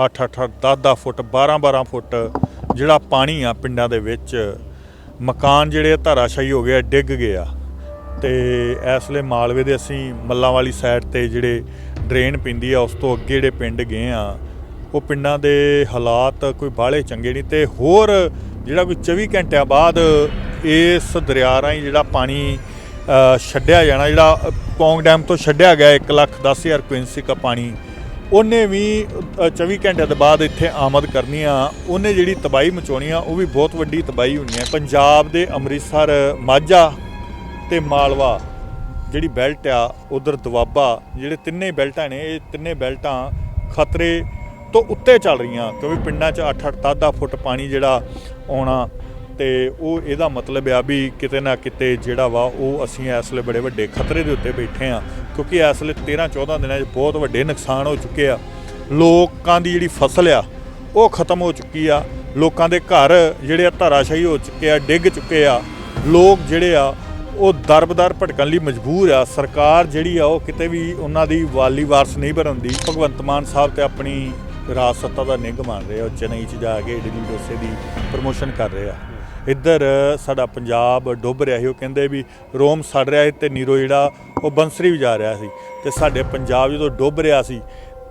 8-8 10-10 ਫੁੱਟ 12-12 ਫੁੱਟ ਜਿਹੜਾ ਪਾਣੀ ਆ ਪਿੰਡਾਂ ਦੇ ਵਿੱਚ ਮਕਾਨ ਜਿਹੜੇ ਆ ਧਾਰਾਸ਼ਾਹੀ ਹੋ ਗਏ ਆ, ਡਿੱਗ ਗਏ ਆ। ਤੇ ਇਸ ਲਈ ਮਾਲਵੇ ਦੇ ਅਸੀਂ ਮੱਲਾਂ ਵਾਲੀ ਸਾਈਡ ਤੇ ਜਿਹੜੇ ਡਰੇਨ ਪਿੰਦੀ ਆ ਉਸ ਤੋਂ ਅੱਗੇ ਜਿਹੜੇ ਪਿੰਡ ਗਏ ਆ ਉਹ ਪਿੰਡਾਂ ਦੇ ਹਾਲਾਤ ਕੋਈ ਬਾਹਲੇ ਚੰਗੇ ਨਹੀਂ। ਤੇ ਹੋਰ ਜਿਹੜਾ ਕੋਈ 24 ਘੰਟਿਆਂ ਬਾਅਦ ਇਸ ਦਰਿਆ ਰਾਹੀਂ ਜਿਹੜਾ ਪਾਣੀ ਛੱਡਿਆ ਜਾਣਾ ਜਿਹੜਾ ਅ, ਪੌਂਗ ਡੈਮ ਤੋਂ ਛੱਡਿਆ ਗਿਆ 1 ਲੱਖ 10 ਹਜ਼ਾਰ ਕੁਇੰਸੀ ਪਾਣੀ ਉਹਨੇ ਵੀ ਅ, 24 ਘੰਟਿਆਂ ਦੇ ਬਾਅਦ ਇੱਥੇ ਆਮਦ ਕਰਨੀ ਆ ਉਹਨੇ ਜਿਹੜੀ ਤਬਾਹੀ ਮਚਾਉਣੀ ਆ ਉਹ ਵੀ ਬਹੁਤ ਵੱਡੀ ਤਬਾਹੀ ਹੋਣੀ ਆ। ਪੰਜਾਬ ਦੇ ਅੰਮ੍ਰਿਤਸਰ ਮਾਝਾ ਤੇ ਮਾਲਵਾ ਜਿਹੜੀ ਬੈਲਟ ਆ ਉਧਰ ਦੁਆਬਾ ਜਿਹੜੇ ਤਿੰਨੇ ਬੈਲਟਾਂ ਨੇ ਇਹ ਤਿੰਨੇ ਬੈਲਟਾਂ ਖਤਰੇ ਤੋਂ ਉੱਤੇ ਚੱਲ ਰਹੀਆਂ ਕਿਉਂਕਿ ਪਿੰਡਾਂ 'ਚ 8-8 10-10 ਫੁੱਟ ਪਾਣੀ ਜਿਹੜਾ ਆਉਣਾ ਤੇ ਉਹ ਇਹਦਾ ਮਤਲਬ ਆ ਵੀ ਕਿਤੇ ਨਾ ਕਿਤੇ ਜਿਹੜਾ ਵਾ ਉਹ ਅਸੀਂ ਇਸ ਵੇਲੇ ਬੜੇ ਵੱਡੇ ਖਤਰੇ ਦੇ ਉੱਤੇ ਬੈਠੇ ਆ ਕਿਉਂਕਿ ਇਸ ਵੇਲੇ 13-14 ਦਿਨਾਂ 'ਚ ਬਹੁਤ ਵੱਡੇ ਨੁਕਸਾਨ ਹੋ ਚੁੱਕੇ ਆ। ਲੋਕਾਂ ਦੀ ਜਿਹੜੀ ਫਸਲ ਆ, ਉਹ ਖਤਮ ਹੋ ਚੁੱਕੀ ਆ। ਲੋਕਾਂ ਦੇ ਘਰ ਜਿਹੜੇ ਆ ਧਾਰਾਸ਼ਾਹੀ ਹੋ ਚੁੱਕੇ ਆ, ਡਿੱਗ ਚੁੱਕੇ ਆ। ਲੋਕ ਜਿਹੜੇ ਆ, ਉਹ ਦਰਬਦਰ ਭਟਕਣ ਲਈ ਮਜਬੂਰ ਆ। ਸਰਕਾਰ ਜਿਹੜੀ ਆ, ਉਹ ਕਿਤੇ ਵੀ ਉਹਨਾਂ ਦੀ ਵਾਲੀ ਵਾਰਸ ਨਹੀਂ ਬਣਾਉਂਦੀ। ਭਗਵੰਤ ਮਾਨ ਸਾਹਿਬ ਤੇ ਆਪਣੀ ਰਾਜ ਸੱਤਾ ਦਾ ਨਿੱਘ ਮੰਨ ਰਹੇ ਆ, ਉਹ ਚੇਨਈ 'ਚ ਜਾ ਕੇ ਇਡਲੀ ਡੋਸੇ ਦੀ ਪ੍ਰਮੋਸ਼ਨ ਕਰ ਰਹੇ ਆ। ਇੱਧਰ ਸਾਡਾ ਪੰਜਾਬ ਡੁੱਬ ਰਿਹਾ ਸੀ, ਉਹ ਕਹਿੰਦੇ ਵੀ ਰੋਮ ਸੜ ਰਿਹਾ ਸੀ ਤੇ ਨੀਰੋ ਜਿਹੜਾ, ਉਹ ਬੰਸਰੀ ਵੀ ਜਾ ਰਿਹਾ ਸੀ ਤੇ ਸਾਡੇ ਪੰਜਾਬ ਜਦੋਂ ਡੁੱਬ ਰਿਹਾ ਸੀ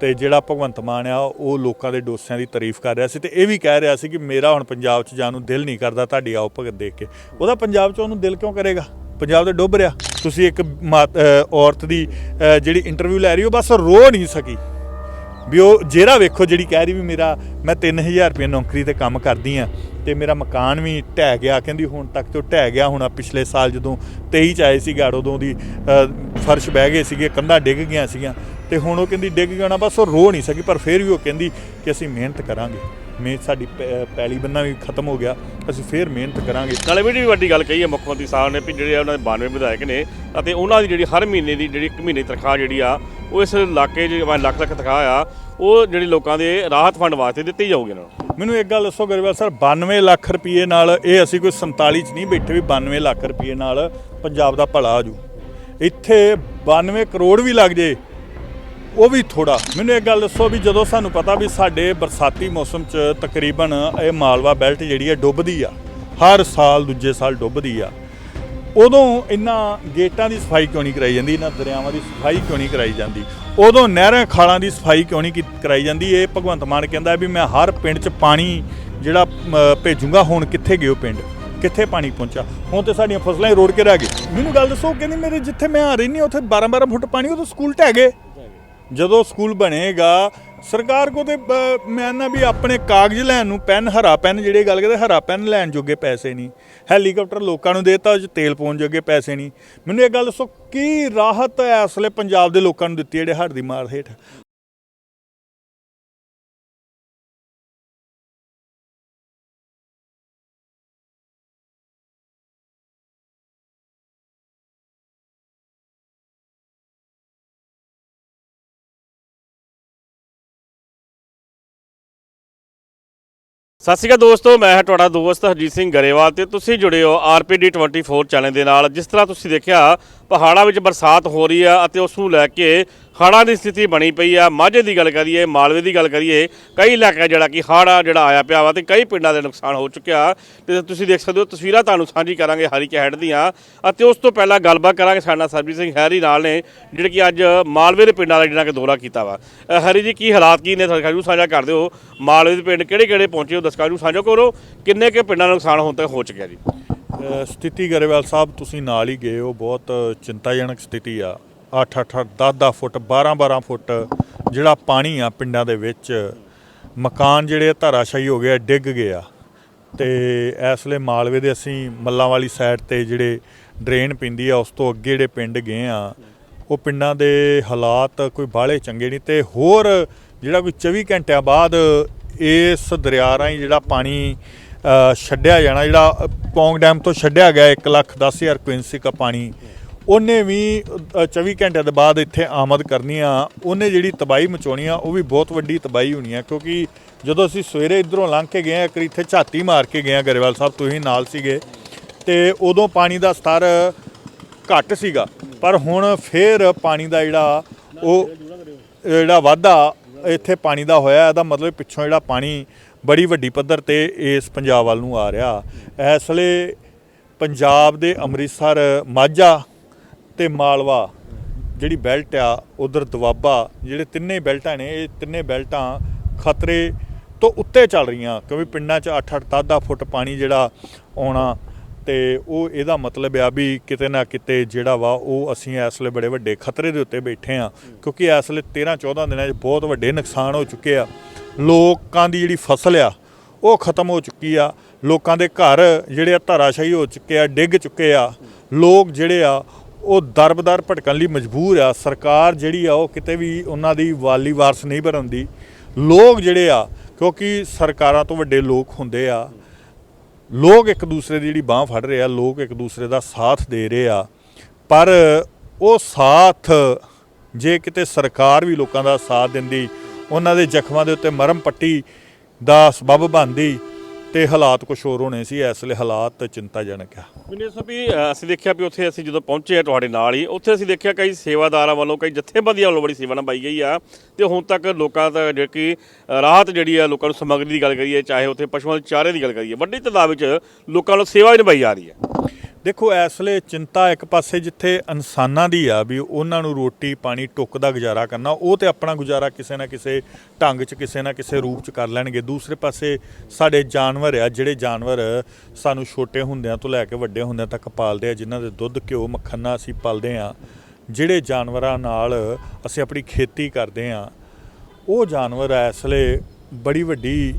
ਤੇ ਜਿਹੜਾ ਭਗਵੰਤ ਮਾਨ ਆ, ਉਹ ਲੋਕਾਂ ਦੇ ਡੋਸਿਆਂ ਦੀ ਤਾਰੀਫ ਕਰ ਰਿਹਾ ਸੀ ਤੇ ਇਹ ਵੀ ਕਹਿ ਰਿਹਾ ਸੀ ਕਿ ਮੇਰਾ ਹੁਣ ਪੰਜਾਬ 'ਚ ਜਾਣ ਨੂੰ ਦਿਲ ਨਹੀਂ ਕਰਦਾ ਤੁਹਾਡੀ ਆਓ ਭਗਤ ਦੇਖ ਕੇ। ਉਹਦਾ ਪੰਜਾਬ 'ਚ ਉਹਨੂੰ ਦਿਲ ਕਿਉਂ ਕਰੇਗਾ? ਪੰਜਾਬ ਤੇ ਡੁੱਬ ਰਿਹਾ। ਤੁਸੀਂ ਇੱਕ ਮਾਤ- ਔਰਤ ਦੀ ਜਿਹੜੀ ਇੰਟਰਵਿਊ ਲੈ ਰਹੀ ਹੋ ਬਸ ਰੋ ਨਹੀਂ ਸਕੀ। ਵੀ ਉਹ ਜਿਹੜਾ ਵੇਖੋ ਜਿਹੜੀ ਕਹਿ ਰਹੀ ਵੀ ਮੇਰਾ, ਮੈਂ 3000 ਰੁਪਏ ਨੌਕਰੀ ਤੇ ਕੰਮ ਕਰਦੀ ਆ ਤੇ ਮੇਰਾ ਮਕਾਨ ਵੀ ਢਹਿ ਗਿਆ। ਕਹਿੰਦੀ ਹੁਣ ਤੱਕ ਤੇ ਉਹ ਢਹਿ ਗਿਆ ਹੁਣ, ਪਿਛਲੇ ਸਾਲ ਜਦੋਂ 23 ਚ ਆਏ ਸੀ ਗਾੜ ਉਦੋਂ ਦੀ ਫਰਸ਼ ਬਹਿ ਗਏ ਸੀਗੇ, ਕੰਧਾਂ ਡਿੱਗ ਗਈਆਂ ਸੀਗੀਆਂ ਤੇ ਹੁਣ ਉਹ ਕਹਿੰਦੀ ਡਿੱਗ ਗਿਆ ਨਾ ਬਸ ਉਹ ਰੋ ਨਹੀਂ ਸਕੀ, ਪਰ ਫਿਰ ਵੀ ਉਹ ਕਹਿੰਦੀ ਕਿ ਅਸੀਂ ਮਿਹਨਤ ਕਰਾਂਗੇ। ਮਿਹਨਤ ਸਾਡੀ ਪੈ- ਪੈਲੀ ਬੰਨਾ ਵੀ ਖਤਮ ਹੋ ਗਿਆ, ਅਸੀਂ ਫਿਰ ਮਿਹਨਤ ਕਰਾਂਗੇ। ਨਾਲੇ ਵੀ ਵੱਡੀ ਗੱਲ ਕਹੀ ਹੈ ਮੁੱਖ ਮੰਤਰੀ ਸਾਹਿਬ ਨੇ, ਵੀ ਜਿਹੜੇ ਉਹਨਾਂ ਦੇ 92 ਵਿਧਾਇਕ ਨੇ ਅਤੇ ਉਹਨਾਂ ਦੀ ਜਿਹੜੀ ਹਰ ਮਹੀਨੇ ਦੀ, ਜਿਹੜੀ ਇੱਕ ਮਹੀਨੇ ਤਨਖਾਹ ਜਿਹੜੀ ਆ, ਉਹ ਇਸ ਇਲਾਕੇ 'ਚ ਪੰਜ ਲੱਖ ਲੱਖ ਤਨਖਾਹ ਆ ਉਹ ਜਿਹੜੇ ਲੋਕਾਂ ਦੇ ਰਾਹਤ ਫੰਡ ਵਾਸਤੇ ਦਿੱਤੀ ਜਾਊਗੀ ਇਹਨਾਂ ਨੂੰ। ਮੈਨੂੰ ਇੱਕ ਗੱਲ ਦੱਸੋ ਗਰੇਵਾਲ ਸਰ 92 ਲੱਖ ਰੁਪਏ ਨਾਲ ਇਹ ਅਸੀਂ ਕੋਈ 47 ਚ ਨਹੀਂ ਬੈਠੇ ਵੀ 92 ਲੱਖ ਰੁਪਏ ਨਾਲ ਪੰਜਾਬ ਦਾ ਭਲਾ ਆਜੂ ਇੱਥੇ 92 ਕਰੋੜ ਵੀ ਲੱਗ ਜੇ, ਉਹ ਵੀ ਥੋੜਾ ਮੈਨੂੰ ਇੱਕ ਗੱਲ ਦੱਸੋ ਵੀ ਜਦੋਂ ਸਾਨੂੰ ਪਤਾ ਵੀ ਸਾਡੇ ਬਰਸਾਤੀ ਮੌਸਮ 'ਚ ਤਕਰੀਬਨ ਇਹ ਮਾਲਵਾ ਬੈਲਟ ਜਿਹੜੀ ਹੈ ਡੁੱਬਦੀ ਆ, ਹਰ ਸਾਲ ਦੂਜੇ ਸਾਲ ਡੁੱਬਦੀ ਆ ਉਦੋਂ ਇਹਨਾਂ ਗੇਟਾਂ ਦੀ ਸਫ਼ਾਈ ਕਿਉਂ ਨਹੀਂ ਕਰਾਈ ਜਾਂਦੀ ਇਹਨਾਂ ਦਰਿਆਵਾਂ ਦੀ ਸਫ਼ਾਈ ਕਿਉਂ ਨਹੀਂ ਕਰਾਈ ਜਾਂਦੀ? ਉਦੋਂ ਨਹਿਰਾਂ ਖਾਲਾਂ ਦੀ ਸਫ਼ਾਈ ਕਿਉਂ ਨਹੀਂ ਕੀ- ਕਰਾਈ ਜਾਂਦੀ? ਇਹ ਭਗਵੰਤ ਮਾਨ ਕਹਿੰਦਾ ਵੀ ਮੈਂ ਹਰ ਪਿੰਡ 'ਚ ਪਾਣੀ ਜਿਹੜਾ ਮ, ਭੇਜੂੰਗਾ ਹੁਣ ਕਿੱਥੇ ਗਏ ਪਿੰਡ? ਕਿੱਥੇ ਪਾਣੀ ਪਹੁੰਚਾ ਹੁਣ ਤੇ ਸਾਡੀਆਂ ਫਸਲਾਂ ਹੀ ਰੋੜ ਕੇ ਰਹਿ ਗਏ। ਮੈਨੂੰ ਗੱਲ ਦੱਸੋ ਕਹਿੰਦੀ ਮੇਰੇ ਜਿੱਥੇ ਮੈਂ ਆ ਰਹੀ ਨਹੀਂ ਉੱਥੇ 12 12 ਫੁੱਟ ਪਾਣੀ ਉਦੋਂ ਸਕੂਲ ਢਹਿ ਗਏ। ਜਦੋਂ ਸਕੂਲ ਬਣੇਗਾ ਸਰਕਾਰ ਕੋ ਤੇ ਬ- ਮੈਂ ਨਾ ਵੀ ਆਪਣੇ ਕਾਗਜ਼ ਲੈਣ ਨੂੰ ਪੈਨ, ਹਰਾ ਪੈਨ, ਜਿਹੜੇ ਗੱਲ ਕਰਦੇ ਹਰਾ ਪੈਨ ਲੈਣ ਜੋਗੇ ਪੈਸੇ ਨਹੀਂ। ਹੈਲੀਕਾਪਟਰ ਲੋਕਾਂ ਨੂੰ ਦੇਤਾ ਉਹ 'ਚ ਤੇਲ ਪਾਉਣ ਜੋਗੇ ਪੈਸੇ ਨਹੀਂ। ਮੈਨੂੰ ਇਹ ਗੱਲ ਦੱਸੋ, ਕੀ ਰਾਹਤ ਹੈ ਇਸ ਵੇਲੇ ਪੰਜਾਬ ਦੇ ਲੋਕਾਂ ਨੂੰ ਦਿੱਤੀ ਜਿਹੜੇ ਹੜ੍ਹ ਦੀ ਮਾਰ ਹੇਠ? ਸਤਿ ਸ਼੍ਰੀ ਅਕਾਲ ਦੋਸਤੋ, ਮੈਂ ਹਾਂ ਤੁਹਾਡਾ ਦੋਸਤ ਹਰਜੀਤ ਸਿੰਘ ਗਰੇਵਾਲ ਤੇ ਤੁਸੀਂ ਜੁੜੇ ਹੋ ਆਰਪੀਡੀ 24 ਚੈਨਲ ਦੇ ਨਾਲ। ਜਿਸ ਤਰ੍ਹਾਂ ਤੁਸੀਂ ਦੇਖਿਆ, ਪਹਾੜਾਂ ਵਿੱਚ ਬਰਸਾਤ ਹੋ ਰਹੀ ਆ ਅਤੇ ਉਸ ਨੂੰ ਲੈ ਕੇ ਹੜ੍ਹਾਂ ਦੀ ਸਥਿਤੀ ਬਣੀ ਪਈ ਆ। ਮਾਝੇ ਦੀ ਗੱਲ ਕਰੀਏ, ਮਾਲਵੇ ਦੀ ਗੱਲ ਕਰੀਏ, ਕਈ ਇਲਾਕਿਆਂ ਜਿਹੜਾ ਕਿ ਹੜ੍ਹ ਜਿਹੜਾ ਆਇਆ ਪਿਆ ਵਾ ਤੇ ਕਈ ਪਿੰਡਾਂ ਦੇ ਨੁਕਸਾਨ ਹੋ ਚੁੱਕਿਆ। ਤੇ ਤੁਸੀਂ ਦੇਖ ਸਕਦੇ ਹੋ, ਤਸਵੀਰਾਂ ਤੁਹਾਨੂੰ ਸਾਂਝੀ ਕਰਾਂਗੇ ਹਰੀ ਕੇ ਹੈਡ ਦੀਆਂ। ਅਤੇ ਉਸ ਤੋਂ ਪਹਿਲਾਂ ਗੱਲਬਾਤ ਕਰਾਂਗੇ ਸਾਡੇ ਨਾਲ ਸਰਬਜੀਤ ਸਿੰਘ ਹੈਰੀ ਨਾਲ ਨੇ, ਜਿਹੜੇ ਕਿ ਅੱਜ ਮਾਲਵੇ ਦੇ ਪਿੰਡਾਂ ਦਾ ਜਿਹੜਾ ਕਿ ਦੌਰਾ ਕੀਤਾ ਵਾ। ਹਰੀ ਜੀ, ਕੀ ਹਾਲਾਤ ਕੀ ਨੇ? ਦਰਸ਼ਕਾਂ ਨੂੰ ਸਾਂਝਾ ਕਰ ਦਿਓ। ਮਾਲਵੇ ਦੇ ਪਿੰਡ ਕਿਹੜੇ ਕਿਹੜੇ ਪਹੁੰਚੇ ਹੋ? ਦਰਸ਼ਕਾਂ ਨੂੰ ਸਾਂਝਾ ਕਰੋ। ਕਿੰਨੇ ਕੇ ਪਿੰਡਾਂ ਦਾ ਨੁਕਸਾਨ ਹੋਣ ਤੱਕ ਹੋ ਚੁੱਕਿਆ ਜੀ? ਸਥਿਤੀ ਗਰੇਵਾਲ ਸਾਹਿਬ, ਤੁਸੀਂ ਨਾਲ ਹੀ ਗਏ ਹੋ। ਬਹੁਤ ਚਿੰਤਾਜਨਕ ਸਥਿਤੀ ਆ। 8-8 10-10 ਫੁੱਟ 12-12 ਫੁੱਟ ਜਿਹੜਾ ਪਾਣੀ ਆ ਪਿੰਡਾਂ ਦੇ ਵਿੱਚ, ਮਕਾਨ ਜਿਹੜੇ ਧਾਰਾਸ਼ਾਹੀ ਹੋ ਗਿਆ ਡਿੱਗ ਗਏ ਆ। ਤੇ ਇਸ ਵੇਲੇ ਮਾਲਵੇ ਦੇ ਅਸੀਂ ਮੱਲਾਂ ਵਾਲੀ ਸਾਈਡ ਤੇ ਜਿਹੜੇ ਡਰੇਨ ਪਿੰਦੀ ਆ, ਉਸ ਤੋਂ ਅੱਗੇ ਜਿਹੜੇ ਪਿੰਡ ਗਏ ਆ, ਉਹ ਪਿੰਡਾਂ ਦੇ ਹਾਲਾਤ ਕੋਈ ਬਾਹਲੇ ਚੰਗੇ ਨਹੀਂ ਤੇ ਹੋਰ ਜਿਹੜਾ ਕੋਈ 24 ਘੰਟਿਆਂ ਬਾਅਦ ਇਸ ਦਰਿਆ ਰਾਹੀਂ ਜਿਹੜਾ ਪਾਣੀ ਛੱਡਿਆ ਜਾਣਾ, ਜਿਹੜਾ ਪੌਂਗ ਡੈਮ ਤੋਂ ਛੱਡਿਆ ਗਿਆ 1 ਲੱਖ 10 ਹਜ਼ਾਰ ਕੁਇੰਸੀ ਦਾ ਪਾਣੀ ਉਹਨੇ ਵੀ ਅ, 24 ਘੰਟਿਆਂ ਦੇ ਬਾਅਦ ਇੱਥੇ ਆਮਦ ਕਰਨੀ ਆ। ਉਹਨੇ ਜਿਹੜੀ ਤਬਾਹੀ ਮਚਾਉਣੀ ਆ ਉਹ ਵੀ ਬਹੁਤ ਵੱਡੀ ਤਬਾਹੀ ਹੋਣੀ ਆ ਕਿਉਂਕਿ ਜਦੋਂ ਅਸੀਂ ਸਵੇਰੇ ਇਧਰੋਂ ਲੰਘ ਕੇ ਗਏ ਆ ਇੱਕ ਇੱਥੇ ਝਾਤੀ ਮਾਰ ਕੇ ਗਏ ਆ ਗਰੇਵਾਲ ਸਾਹਿਬ ਤੁਸੀਂ ਨਾਲ ਸੀਗੇ। ਤੇ ਉਦੋਂ ਪਾਣੀ ਦਾ ਸਤਰ ਘੱਟ ਸੀਗਾ ਪਰ ਹੁਣ ਫੇਰ ਪਾਣੀ ਦਾ ਜਿਹੜਾ ਉਹ ਜਿਹੜਾ ਵਾਧਾ ਇੱਥੇ ਪਾਣੀ ਦਾ ਹੋਇਆ ਇਹਦਾ ਮਤਲਬ ਪਿੱਛੋਂ ਜਿਹੜਾ ਪਾਣੀ ਬੜੀ ਵੱਡੀ ਪੱਧਰ ਤੇ ਇਸ ਪੰਜਾਬ ਵੱਲ ਨੂੰ ਆ ਰਿਹਾ। ਇਸ ਵੇਲੇ ਪੰਜਾਬ ਦੇ ਅੰਮ੍ਰਿਤਸਰ ਮਾਝਾ ਤੇ ਮਾਲਵਾ, ਜਿਹੜੀ ਬੈਲਟ ਆ, ਉਧਰ ਦੁਆਬਾ ਜਿਹੜੇ ਤਿੰਨੇ ਬੈਲਟਾਂ ਨੇ, ਇਹ ਤਿੰਨੇ ਬੈਲਟਾਂ ਖਤਰੇ ਤੋਂ ਉੱਤੇ ਚੱਲ ਰਹੀਆਂ, ਕਿਉਂਕਿ ਪਿੰਡਾਂ 'ਚ 8-8 10 ਫੁੱਟ ਪਾਣੀ ਜਿਹੜਾ ਆਉਣਾ ਤੇ ਉਹ ਇਹਦਾ ਮਤਲਬ ਆ ਵੀ ਕਿਤੇ ਨਾ ਕਿਤੇ ਜਿਹੜਾ ਵਾ, ਉਹ ਅਸੀਂ ਇਸ ਵੇਲੇ ਬੜੇ ਵੱਡੇ ਖਤਰੇ ਦੇ ਉੱਤੇ ਬੈਠੇ ਆ ਕਿਉਂਕਿ ਇਸ ਵੇਲੇ 13-14 ਦਿਨਾਂ 'ਚ ਬਹੁਤ ਵੱਡੇ ਨੁਕਸਾਨ ਹੋ ਚੁੱਕੇ ਆ। ਲੋਕਾਂ ਦੀ ਜਿਹੜੀ ਫਸਲ ਆ, ਉਹ ਖਤਮ ਹੋ ਚੁੱਕੀ ਆ। ਲੋਕਾਂ ਦੇ ਘਰ ਜਿਹੜੇ ਆ ਧਰਾਸ਼ਾਹੀ ਹੋ ਚੁੱਕੇ ਆ, ਡਿੱਗ ਚੁੱਕੇ ਆ। ਲੋਕ ਜਿਹੜੇ ਆ ਉਹ ਦਰਬਦਰ ਭਟਕਣ ਲਈ ਮਜਬੂਰ ਆ। ਸਰਕਾਰ ਜਿਹੜੀ ਆ, ਉਹ ਕਿਤੇ ਵੀ ਉਹਨਾਂ ਦੀ ਵਾਲੀ ਵਾਰਸ ਨਹੀਂ ਬਣਾਉਂਦੀ। ਲੋਕ ਜਿਹੜੇ ਆ, ਕਿਉਂਕਿ ਸਰਕਾਰਾਂ ਤੋਂ ਵੱਡੇ ਲੋਕ ਹੁੰਦੇ ਆ, ਲੋਕ ਇੱਕ ਦੂਸਰੇ ਦੀ ਜਿਹੜੀ ਬਾਹ ਫੜ ਰਹੇ ਆ, ਲੋਕ ਇੱਕ ਦੂਸਰੇ ਦਾ ਸਾਥ ਦੇ ਰਹੇ ਆ। ਪਰ ਉਹ ਸਾਥ, ਜੇ ਕਿਤੇ ਸਰਕਾਰ ਵੀ ਲੋਕਾਂ ਦਾ ਸਾਥ ਦਿੰਦੀ, ਉਹਨਾਂ ਦੇ ਜ਼ਖਮਾਂ ਦੇ ਉੱਤੇ ਮਰਮ ਪੱਟੀ ਦਾ ਸਬਬ ਬਣਦੀ, ਤੇ ਹਾਲਾਤ ਕੁਝ ਹੋਰ ਹੋਣੇ ਸੀ, ਇਸ ਲਈ ਹਾਲਾਤ ਚਿੰਤਾਜਨਕ ਆ। ਮੈਨੂੰ ਇਸ ਵੀ ਅਸੀਂ ਦੇਖਿਆ ਵੀ ਉੱਥੇ ਅਸੀਂ ਜਦੋਂ ਪਹੁੰਚੇ ਆ ਤੁਹਾਡੇ ਨਾਲ ਹੀ, ਉੱਥੇ ਅਸੀਂ ਦੇਖਿਆ ਕਈ ਸੇਵਾਦਾਰਾਂ ਵੱਲੋਂ, ਕਈ ਜਥੇਬੰਦੀਆਂ ਵੱਲੋਂ ਬੜੀ ਸੇਵਾ ਨਿਭਾਈ ਗਈ ਆ। ਤੇ ਹੁਣ ਤੱਕ ਲੋਕਾਂ ਦਾ ਜਿਹੜੀ ਕਿ ਰਾਹਤ ਜਿਹੜੀ ਆ ਲੋਕਾਂ ਨੂੰ ਸਮੱਗਰੀ ਦੀ ਗੱਲ ਕਰੀਏ, ਚਾਹੇ ਉੱਥੇ ਪਸ਼ੂਆਂ ਦੇ ਚਾਰੇ ਦੀ ਗੱਲ ਕਰੀਏ, ਵੱਡੀ ਤਾਦਾਦ ਵਿੱਚ ਲੋਕਾਂ ਨੂੰ ਸੇਵਾ ਵੀ ਨਿਭਾਈ ਜਾ ਰਹੀ ਹੈ। ਦੇਖੋ, ਇਸ ਲਈ ਚਿੰਤਾ ਇੱਕ ਪਾਸੇ ਜਿੱਥੇ ਇਨਸਾਨਾਂ ਦੀ ਆ ਵੀ ਉਹਨਾਂ ਨੂੰ ਰੋਟੀ ਪਾਣੀ ਟੁੱਕ ਦਾ ਗੁਜ਼ਾਰਾ ਕਰਨਾ, ਉਹ ਤੇ ਆਪਣਾ ਗੁਜ਼ਾਰਾ ਕਿਸੇ ਨਾ ਕਿਸੇ ਢੰਗ 'ਚ, ਕਿਸੇ ਨਾ ਕਿਸੇ ਰੂਪ 'ਚ ਕਰ ਲੈਣਗੇ। ਦੂਸਰੇ ਪਾਸੇ ਸਾਡੇ ਜਾਨਵਰ ਆ, ਜਿਹੜੇ ਜਾਨਵਰ ਸਾਨੂੰ ਛੋਟੇ ਹੁੰਦਿਆਂ ਤੋਂ ਲੈ ਕੇ ਵੱਡੇ ਹੁੰਦਿਆਂ ਤੱਕ ਪਾਲਦੇ ਆ, ਜਿਨ੍ਹਾਂ ਦੇ ਦੁੱਧ, ਘਿਓ, ਮੱਖਣ ਨਾਲ ਅਸੀਂ ਪਾਲਦੇ ਆ, ਜਿਹੜੇ ਜਾਨਵਰਾਂ ਨਾਲ ਅਸੀਂ ਆਪਣੀ ਖੇਤੀ ਕਰਦੇ ਆ, ਉਹ ਜਾਨਵਰ ਇਸ ਲਈ ਬੜੀ ਵੱਡੀ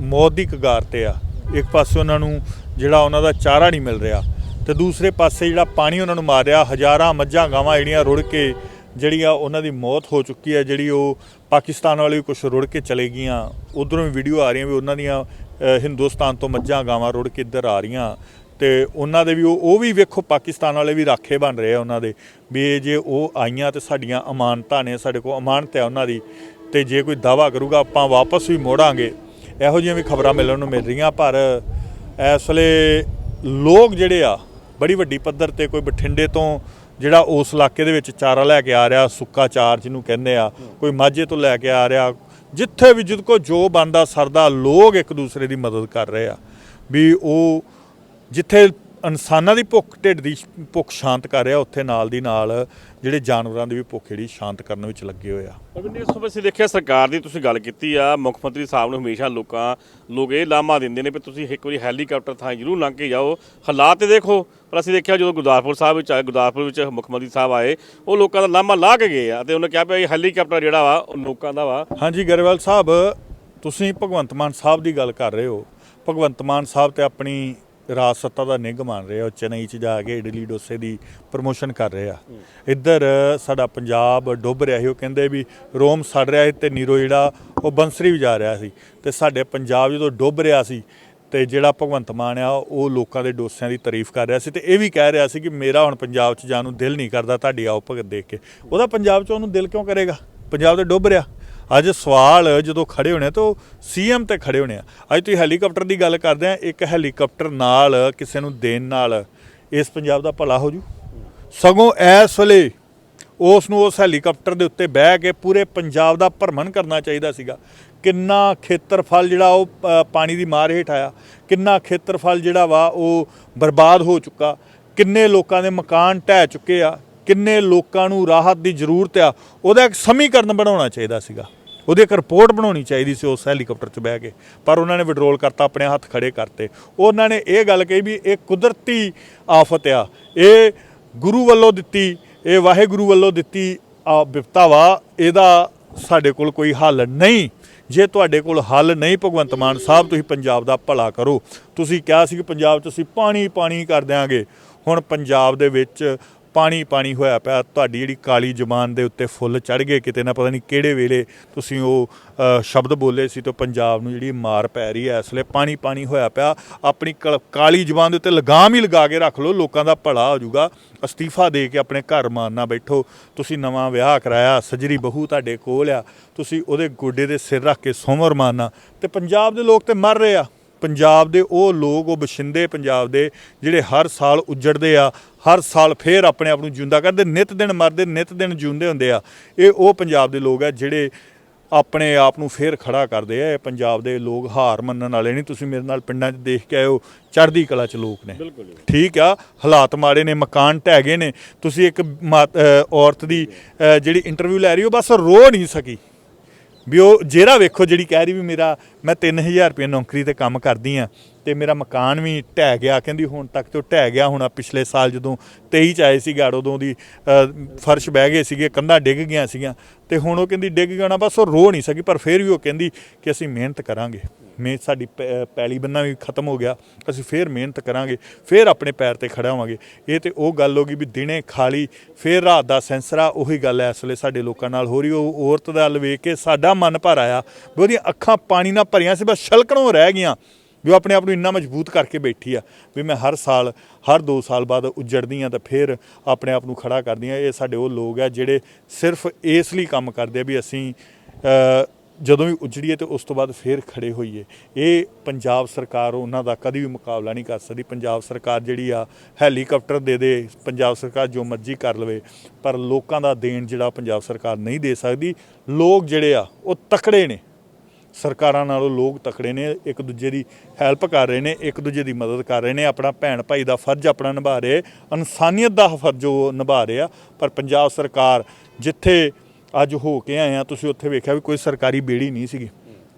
ਮੌਤ ਦੀ ਕਗਾਰ ਤੇ ਆ। ਇੱਕ ਪਾਸੇ ਉਹਨਾਂ ਨੂੰ ਜਿਹੜਾ ਉਹਨਾਂ ਦਾ ਚਾਰਾ ਨਹੀਂ ਮਿਲ ਰਿਹਾ। ਤੇ ਦੂਸਰੇ ਪਾਸੇ ਜਿਹੜਾ ਪਾਣੀ ਉਹਨਾਂ ਨੂੰ ਮਾਰ ਰਿਹਾ, ਹਜ਼ਾਰਾਂ ਮੱਝਾਂ ਗਾਵਾਂ ਜਿਹੜੀਆਂ ਰੁੜ ਕੇ ਜਿਹੜੀ ਆ ਉਹਨਾਂ ਦੀ ਮੌਤ ਹੋ ਚੁੱਕੀ ਹੈ, ਜਿਹੜੀ ਉਹ ਪਾਕਿਸਤਾਨ ਵਾਲੇ ਵੀ ਕੁਝ ਰੁੜ ਕੇ ਚਲੇ ਗਈਆਂ। ਉਧਰੋਂ ਵੀ ਵੀਡੀਓ ਆ ਰਹੀਆਂ ਵੀ ਉਹਨਾਂ ਦੀਆਂ ਹਿੰਦੁਸਤਾਨ ਤੋਂ ਮੱਝਾਂ ਗਾਵਾਂ ਰੁੜ ਕੇ ਇੱਧਰ ਆ ਰਹੀਆਂ। ਤੇ ਉਹਨਾਂ ਦੇ ਵੀ ਉਹ ਉਹ ਵੀ ਵੇਖੋ ਪਾਕਿਸਤਾਨ ਵਾਲੇ ਵੀ ਰਾਖੇ ਬਣ ਰਹੇ ਆ ਉਹਨਾਂ ਦੇ, ਵੀ ਜੇ ਉਹ ਆਈਆਂ ਤੇ ਸਾਡੀਆਂ ਅਮਾਨਤਾਂ ਨੇ, ਸਾਡੇ ਕੋਲ ਅਮਾਨਤ ਹੈ ਉਹਨਾਂ ਦੀ। ਤੇ ਜੇ ਕੋਈ ਦਾਵਾ ਕਰੂਗਾ, ਆਪਾਂ ਵਾਪਸ ਵੀ ਮੋੜਾਂਗੇ। ਇਹੋ ਜਿਹੀਆਂ ਵੀ ਖਬਰਾਂ ਮਿਲਣ ਨੂੰ ਮਿਲ ਰਹੀਆਂ, ਪਰ ਇਸ ਵੇਲੇ ਲੋਕ ਜਿਹੜੇ ਆ, ਬੜੀ ਵੱਡੀ ਪੱਧਰ ਤੇ ਕੋਈ ਬਠਿੰਡੇ ਤੋਂ ਜਿਹੜਾ ਉਸ ਇਲਾਕੇ ਦੇ ਵਿੱਚ ਚਾਰਾ ਲੈ ਕੇ ਆ ਰਿਹਾ, ਸੁੱਕਾ ਚਾਰ ਜਿਹਨੂੰ ਕਹਿੰਦੇ ਆ, ਕੋਈ ਮਾਝੇ ਤੋਂ ਲੈ ਕੇ ਆ ਰਿਹਾ, ਜਿੱਥੇ ਵੀ ਜਿੱਦ ਕੋ ਜੋ ਬੰਦਾ ਸਰਦਾ, ਲੋਕ ਇੱਕ ਦੂਸਰੇ ਦੀ ਮਦਦ ਕਰ ਰਹੇ ਆ। ਵੀ ਉਹ ਜਿੱਥੇ ਇਨਸਾਨਾਂ ਦੀ ਭੁੱਖ, ਢਿੱਡ ਦੀ ਭੁੱਖ ਸ਼ਾਂਤ ਕਰ ਰਿਹਾ, ਉੱਥੇ ਨਾਲ ਦੀ ਨਾਲ ਜਿਹੜੇ ਜਾਨਵਰਾਂ ਦੀ ਵੀ ਭੁੱਖ ਜਿਹੜੀ ਸ਼ਾਂਤ ਕਰਨ ਵਿੱਚ ਲੱਗੇ ਹੋਏ ਆ। ਅਗਰ ਇਸ ਤੋਂ ਅਸੀਂ ਦੇਖਿਆ ਸਰਕਾਰ ਦੀ ਤੁਸੀਂ ਗੱਲ ਕੀਤੀ ਆ ਮੁੱਖ ਮੰਤਰੀ ਸਾਹਿਬ ਨੂੰ ਹਮੇਸ਼ਾ ਲੋਕਾਂ ਲੋਕ ਇਹ ਲਾਮਾ ਦਿੰਦੇ ਨੇ ਵੀ ਤੁਸੀਂ ਇੱਕ ਵਾਰੀ ਹੈਲੀਕਾਪਟਰ ਥਾਂ ਜ਼ਰੂਰ ਲੰਘ ਕੇ ਜਾਓ। ਹਾਲਾਤ ਤੇ ਦੇਖੋ ਪਰ ਅਸੀਂ ਦੇਖਿਆ ਜਦੋਂ ਗੁਰਦਾਸਪੁਰ ਸਾਹਿਬ ਵਿੱਚ ਆਏ ਗੁਰਦਾਸਪੁਰ ਵਿੱਚ ਮੁੱਖ ਮੰਤਰੀ ਸਾਹਿਬ ਆਏ ਉਹ ਲੋਕਾਂ ਦਾ ਲਾਮਾ ਲਾ ਕੇ ਗਏ ਆ ਤੇ ਉਹਨੇ ਕਿਹਾ ਵੀ ਇਹ ਹੈਲੀਕਾਪਟਰ ਜਿਹੜਾ ਵਾ ਉਹ ਲੋਕਾਂ ਦਾ ਵਾ। ਹਾਂਜੀ ਗਰੇਵਾਲ ਸਾਹਿਬ ਤੁਸੀਂ ਭਗਵੰਤ ਮਾਨ ਸਾਹਿਬ ਦੀ ਗੱਲ ਕਰ ਰਹੇ ਹੋ। ਭਗਵੰਤ ਮਾਨ ਸਾਹਿਬ ਤੇ ਆਪਣੀ ਰਾਜ ਸੱਤਾ ਦਾ ਨਿੱਘ ਮੰਨ ਰਹੇ ਹੋ ਚੇਨਈ ਚ ਜਾ ਕੇ ਇਡਲੀ ਡੋਸੇ ਦੀ ਪ੍ਰਮੋਸ਼ਨ ਕਰ ਰਹੇ। ਆ ਇੱਧਰ ਸਾਡਾ ਪੰਜਾਬ ਡੁੱਬ ਰਿਹਾ ਸੀ ਉਹ ਕਹਿੰਦੇ ਵੀ ਰੋਮ ਸੜ ਰਿਹਾ ਸੀ ਤੇ ਨੀਰੋ ਜਿਹੜਾ ਉਹ ਬੰਸਰੀ ਵੀ ਜਾ ਰਿਹਾ ਸੀ। ਤੇ ਸਾਡੇ ਪੰਜਾਬ ਜਦੋਂ ਡੁੱਬ ਰਿਹਾ ਸੀ ਤੇ ਜਿਹੜਾ ਭਗਵੰਤ ਮਾਨ ਆ ਉਹ ਲੋਕਾਂ ਦੇ ਡੋਸਿਆਂ ਦੀ ਤਾਰੀਫ ਕਰ ਰਿਹਾ ਸੀ ਤੇ ਇਹ ਵੀ ਕਹਿ ਰਿਹਾ ਸੀ ਕਿ ਮੇਰਾ ਹੁਣ ਪੰਜਾਬ 'ਚ ਜਾਣ ਨੂੰ ਦਿਲ ਨਹੀਂ ਕਰਦਾ ਤੁਹਾਡੀ ਆਓ ਭਗਤ ਦੇਖ ਕੇ। ਉਹਦਾ ਪੰਜਾਬ 'ਚ ਉਹਨੂੰ ਦਿਲ ਕਿਉਂ ਕਰੇਗਾ? ਪੰਜਾਬ ਤੇ ਡੁੱਬ ਰਿਹਾ। ਅੱਜ ਸਵਾਲ ਜਦੋਂ ਖੜੇ ਹੋਣੇ ਤਾਂ ਉਹ ਸੀਐਮ ਤੇ ਖੜੇ ਹੋਣੇ ਆ। ਅੱਜ ਤੁਸੀਂ ਹੈਲੀਕਾਪਟਰ ਦੀ ਗੱਲ ਕਰਦੇ ਆ, ਇੱਕ ਹੈਲੀਕਾਪਟਰ ਨਾਲ ਕਿਸੇ ਨੂੰ ਦੇਣ ਨਾਲ ਇਸ ਪੰਜਾਬ ਦਾ ਭਲਾ ਹੋ ਜੂ? ਸਗੋਂ ਇਸ ਵੇਲੇ ਉਸ ਨੂੰ ਉਸ ਹੈਲੀਕਾਪਟਰ ਦੇ ਉੱਤੇ ਬਹਿ ਕੇ ਪੂਰੇ ਪੰਜਾਬ ਦਾ ਭਰਮਣ ਕਰਨਾ ਚਾਹੀਦਾ ਸੀਗਾ। ਕਿੰਨਾ ਖੇਤਰਫਲ ਜਿਹੜਾ ਉਹ ਪਾਣੀ ਦੀ ਮਾਰ ਹੇਠ ਆਇਆ, ਕਿੰਨਾ ਖੇਤਰਫਲ ਜਿਹੜਾ ਵਾ ਉਹ ਬਰਬਾਦ ਹੋ ਚੁੱਕਾ, ਕਿੰਨੇ ਲੋਕਾਂ ਦੇ ਮਕਾਨ ਢਹਿ ਚੁੱਕੇ ਆ, ਕਿੰਨੇ ਲੋਕਾਂ ਨੂੰ ਰਾਹਤ ਦੀ ਜ਼ਰੂਰਤ ਆ, ਉਹਦਾ ਇੱਕ ਸਮੀਕਰਨ ਬਣਾਉਣਾ ਚਾਹੀਦਾ ਸੀਗਾ। ਉਹਦੀ ਇੱਕ ਰਿਪੋਰਟ ਬਣਾਉਣੀ ਚਾਹੀਦੀ ਸੀ ਉਸ ਹੈਲੀਕਾਪਟਰ 'ਚ ਬਹਿ ਕੇ। ਪਰ ਉਹਨਾਂ ਨੇ ਵਿਡਰੋਲ ਕਰਤਾ, ਆਪਣੇ ਹੱਥ ਖੜੇ ਕਰਤੇ। ਉਹਨਾਂ ਨੇ ਇਹ ਗੱਲ ਕਹੀ ਵੀ ਇਹ ਕੁਦਰਤੀ ਆਫਤ ਆ। ਇਹ ਗੁਰੂ ਵੱਲੋਂ ਦਿੱਤੀ, ਇਹ ਵਾਹਿਗੁਰੂ ਵੱਲੋਂ ਦਿੱਤੀ ਆ ਵਿਪਤਾ ਵਾ, ਇਹਦਾ ਸਾਡੇ ਕੋਲ ਕੋਈ ਹੱਲ ਨਹੀਂ। ਜੇ ਤੁਹਾਡੇ ਕੋਲ ਹੱਲ ਨਹੀਂ, ਭਗਵੰਤ ਮਾਨ ਸਾਹਿਬ, ਤੁਸੀਂ ਪੰਜਾਬ ਦਾ ਭਲਾ ਕਰੋ। ਤੁਸੀਂ ਕਿਹਾ ਸੀ ਕਿ ਪੰਜਾਬ 'ਚ ਅਸੀਂ ਪਾਣੀ ਪਾਣੀ ਕਰ ਦਿਆਂਗੇ। ਹੁਣ ਪੰਜਾਬ ਦੇ ਵਿੱਚ ਪਾਣੀ ਪਾਣੀ ਹੋਇਆ ਪਿਆ, ਤੁਹਾਡੀ ਜਿਹੜੀ ਕਾਲੀ ਜ਼ੁਬਾਨ ਦੇ ਉੱਤੇ ਫੁੱਲ ਚੜ ਗਏ ਕਿਤੇ ਨਾ, ਪਤਾ ਨਹੀਂ ਕਿਹੜੇ ਵੇਲੇ ਤੁਸੀਂ ਉਹ ਸ਼ਬਦ ਬੋਲੇ ਸੀ ਤੇ ਪੰਜਾਬ ਨੂੰ ਜਿਹੜੀ ਮਾਰ ਪੈ ਰਹੀ ਹੈ, ਇਸ ਲਈ ਪਾਣੀ ਪਾਣੀ ਹੋਇਆ ਪਿਆ। ਆਪਣੀ ਕਲ- ਕਾਲੀ ਜ਼ੁਬਾਨ ਦੇ ਉੱਤੇ ਲਗਾਮ ਹੀ ਲਗਾ ਕੇ ਰੱਖ ਲਓ, ਲੋਕਾਂ ਦਾ ਭਲਾ ਹੋ ਜਾਊਗਾ। ਅਸਤੀਫਾ ਦੇ ਕੇ ਆਪਣੇ ਘਰ ਮਾਰਨਾ ਬੈਠੋ। ਤੁਸੀਂ ਨਵਾਂ ਵਿਆਹ ਕਰਾਇਆ, ਸਜਰੀ ਬਹੂ ਤੁਹਾਡੇ ਕੋਲ ਆ। ਤੁਸੀਂ ਉਹਦੇ ਗੋਡੇ ਦੇ ਸਿਰ ਰੱਖ ਕੇ ਸੋਮਰ ਮਾਰਨਾ ਤੇ ਪੰਜਾਬ ਦੇ ਲੋਕ ਤੇ ਮਰ ਰਹੇ ਆ। ਪੰਜਾਬ ਦੇ ਉਹ ਲੋਕ ਉਹ ਬਸ਼ਿੰਦੇ ਪੰਜਾਬ ਦੇ ਜਿਹੜੇ ਹਰ ਸਾਲ ਉੱਜੜਦੇ ਆ ਹਰ ਸਾਲ ਫੇਰ ਆਪਣੇ ਆਪ ਨੂੰ ਜਿਉਂਦਾ ਕਰਦੇ ਨਿਤ ਦਿਨ ਮਰਦੇ ਨਿਤ ਦਿਨ ਜਿਉਂਦੇ ਹੁੰਦੇ ਆ। ਇਹ ਉਹ ਪੰਜਾਬ ਦੇ ਲੋਕ ਆ ਜਿਹੜੇ ਆਪਣੇ ਆਪ ਨੂੰ ਫੇਰ ਖੜਾ ਕਰਦੇ ਆ। ਇਹ ਪੰਜਾਬ ਦੇ ਲੋਕ ਹਾਰ ਮੰਨਣ ਵਾਲੇ ਨਹੀਂ। ਤੁਸੀਂ ਮੇਰੇ ਨਾਲ ਪਿੰਡਾਂ 'ਚ ਦੇਖ ਕੇ ਆਇਓ ਚੜ੍ਹਦੀ ਕਲਾ 'ਚ ਲੋਕ ਨੇ। ਠੀਕ ਆ ਹਾਲਾਤ ਮਾੜੇ ਨੇ ਮਕਾਨ ਢਹਿ ਗਏ ਨੇ। ਤੁਸੀਂ ਇੱਕ ਔਰਤ ਦੀ ਜਿਹੜੀ ਇੰਟਰਵਿਊ ਲੈ ਰਹੀ ਹੋ ਬਸ ਰੋ ਨਹੀਂ ਸਕੀ। ਵੀ ਉਹ ਜਿਹੜਾ ਵੇਖੋ ਜਿਹੜੀ ਕਹਿ ਰਹੀ ਵੀ ਮੇਰਾ, ਮੈਂ 3000 ਰੁਪਏ ਨੌਕਰੀ ਤੇ ਕੰਮ ਕਰਦੀ ਆ ਤੇ ਮੇਰਾ ਮਕਾਨ ਵੀ ਢਹਿ ਗਿਆ, ਕਹਿੰਦੀ ਹੁਣ ਤੱਕ ਤੋਂ ਢਹਿ ਗਿਆ, ਹੁਣ ਆਹ ਪਿਛਲੇ ਸਾਲ ਜਦੋਂ 23 ਚ ਆਏ ਸੀ ਗਾੜ ਉਦੋਂ ਦੀ ਫਰਸ਼ ਬਹਿ ਗਏ ਸੀਗੇ, ਕੰਧਾਂ ਡਿੱਗ ਗਈਆਂ ਸੀਗੀਆਂ ਤੇ ਹੁਣ ਉਹ ਕਹਿੰਦੀ ਡਿੱਗ ਗਿਆ ਨਾ ਬਸ ਉਹ ਰੋ ਨਹੀਂ ਸਕੀ, ਪਰ ਫਿਰ ਵੀ ਉਹ ਕਹਿੰਦੀ ਕਿ ਅਸੀਂ ਮਿਹਨਤ ਕਰਾਂਗੇ। ਮਿਹਨਤ ਸਾਡੀ ਪੈ- ਪੈਲੀ ਬੰਨਾ ਵੀ ਖਤਮ ਹੋ ਗਿਆ, ਅਸੀਂ ਫੇਰ ਮਿਹਨਤ ਕਰਾਂਗੇ, ਫੇਰ ਆਪਣੇ ਪੈਰ ਤੇ ਖੜਾ ਹੋਵਾਂਗੇ। ਇਹ ਤੇ ਉਹ ਗੱਲ ਹੋ ਗਈ ਵੀ ਦਿਨੇ ਖਾਲੀ, ਫੇਰ ਰਾਤ ਦਾ ਸੈਂਸਰਾ, ਉਹੀ ਗੱਲ ਐ ਇਸ ਵੇਲੇ ਸਾਡੇ ਲੋਕਾਂ ਨਾਲ ਹੋ ਰਹੀ, ਉਹ ਔਰਤ ਦਾ ਵੱਲ ਕੇ ਸਾਡਾ ਮਨ ਭਰ ਆਇਆ, ਵੀ ਉਹਦੀਆਂ ਅੱਖਾਂ ਪਾਣੀ ਨਾਲ ਭਰੀਆਂ ਸੀ, ਬਸ ਛਲਕਣੋਂ ਰਹਿ ਗਈਆਂ, ਵੀ ਆਪਣੇ ਆਪ ਨੂੰ ਇੰਨਾ ਮਜ਼ਬੂਤ ਕਰਕੇ ਬੈਠੀ ਆ, ਵੀ ਮੈਂ ਹਰ ਸਾਲ, ਹਰ 2 ਸਾਲ ਬਾਅਦ ਉੱਜੜਦੀ ਆ ਤਾਂ ਫਿਰ ਆਪਣੇ ਆਪ ਨੂੰ ਖੜਾ ਕਰਦੀ ਆ। ਇਹ ਸਾਡੇ ਉਹ ਲੋਕ ਆ ਜਿਹੜੇ ਸਿਰਫ ਇਸ ਲਈ ਕੰਮ ਕਰਦੇ ਆ ਵੀ ਅਸੀਂ ਜਦੋਂ ਵੀ ਉਜੜੀਏ ਤੇ ਉਸ ਤੋਂ ਬਾਅਦ ਫੇਰ ਖੜੇ ਹੋਈਏ। ਇਹ ਪੰਜਾਬ ਸਰਕਾਰ ਉਹਨਾਂ ਦਾ ਕਦੀ ਵੀ ਮੁਕਾਬਲਾ ਨਹੀਂ ਕਰ ਸਕਦੀ। ਪੰਜਾਬ ਸਰਕਾਰ ਜਿਹੜੀ ਆ, ਹੈਲੀਕਾਪਟਰ ਦੇ ਦੇ ਪੰਜਾਬ ਸਰਕਾਰ ਜੋ ਮਰਜ਼ੀ ਕਰ ਲਵੇ, ਪਰ ਲੋਕਾਂ ਦਾ ਦੇਣ ਜਿਹੜਾ ਪੰਜਾਬ ਸਰਕਾਰ ਨਹੀਂ ਦੇ ਸਕਦੀ। ਲੋਕ ਜਿਹੜੇ ਆ, ਉਹ ਤਕੜੇ ਨੇ। ਸਰਕਾਰਾਂ ਨਾਲੋਂ ਲੋਕ ਤਕੜੇ ਨੇ, ਇੱਕ ਦੂਜੇ ਦੀ ਹੈਲਪ ਕਰ ਰਹੇ ਨੇ, ਇੱਕ ਦੂਜੇ ਦੀ ਮਦਦ ਕਰ ਰਹੇ ਨੇ। ਆਪਣਾ ਭੈਣ ਭਾਈ ਦਾ ਫਰਜ਼ ਆਪਣਾ ਨਿਭਾ ਰਹੇ, ਇਨਸਾਨੀਅਤ ਦਾ ਫਰਜ਼ ਉਹ ਨਿਭਾ ਰਹੇ ਆ। ਪਰ ਪੰਜਾਬ ਸਰਕਾਰ ਜਿੱਥੇ ਅੱਜ ਹੋ ਕੇ ਆਏ ਆ, ਤੁਸੀਂ ਉੱਥੇ ਵੇਖਿਆ ਵੀ ਕੋਈ ਸਰਕਾਰੀ ਬੇੜੀ ਨਹੀਂ ਸੀਗੀ।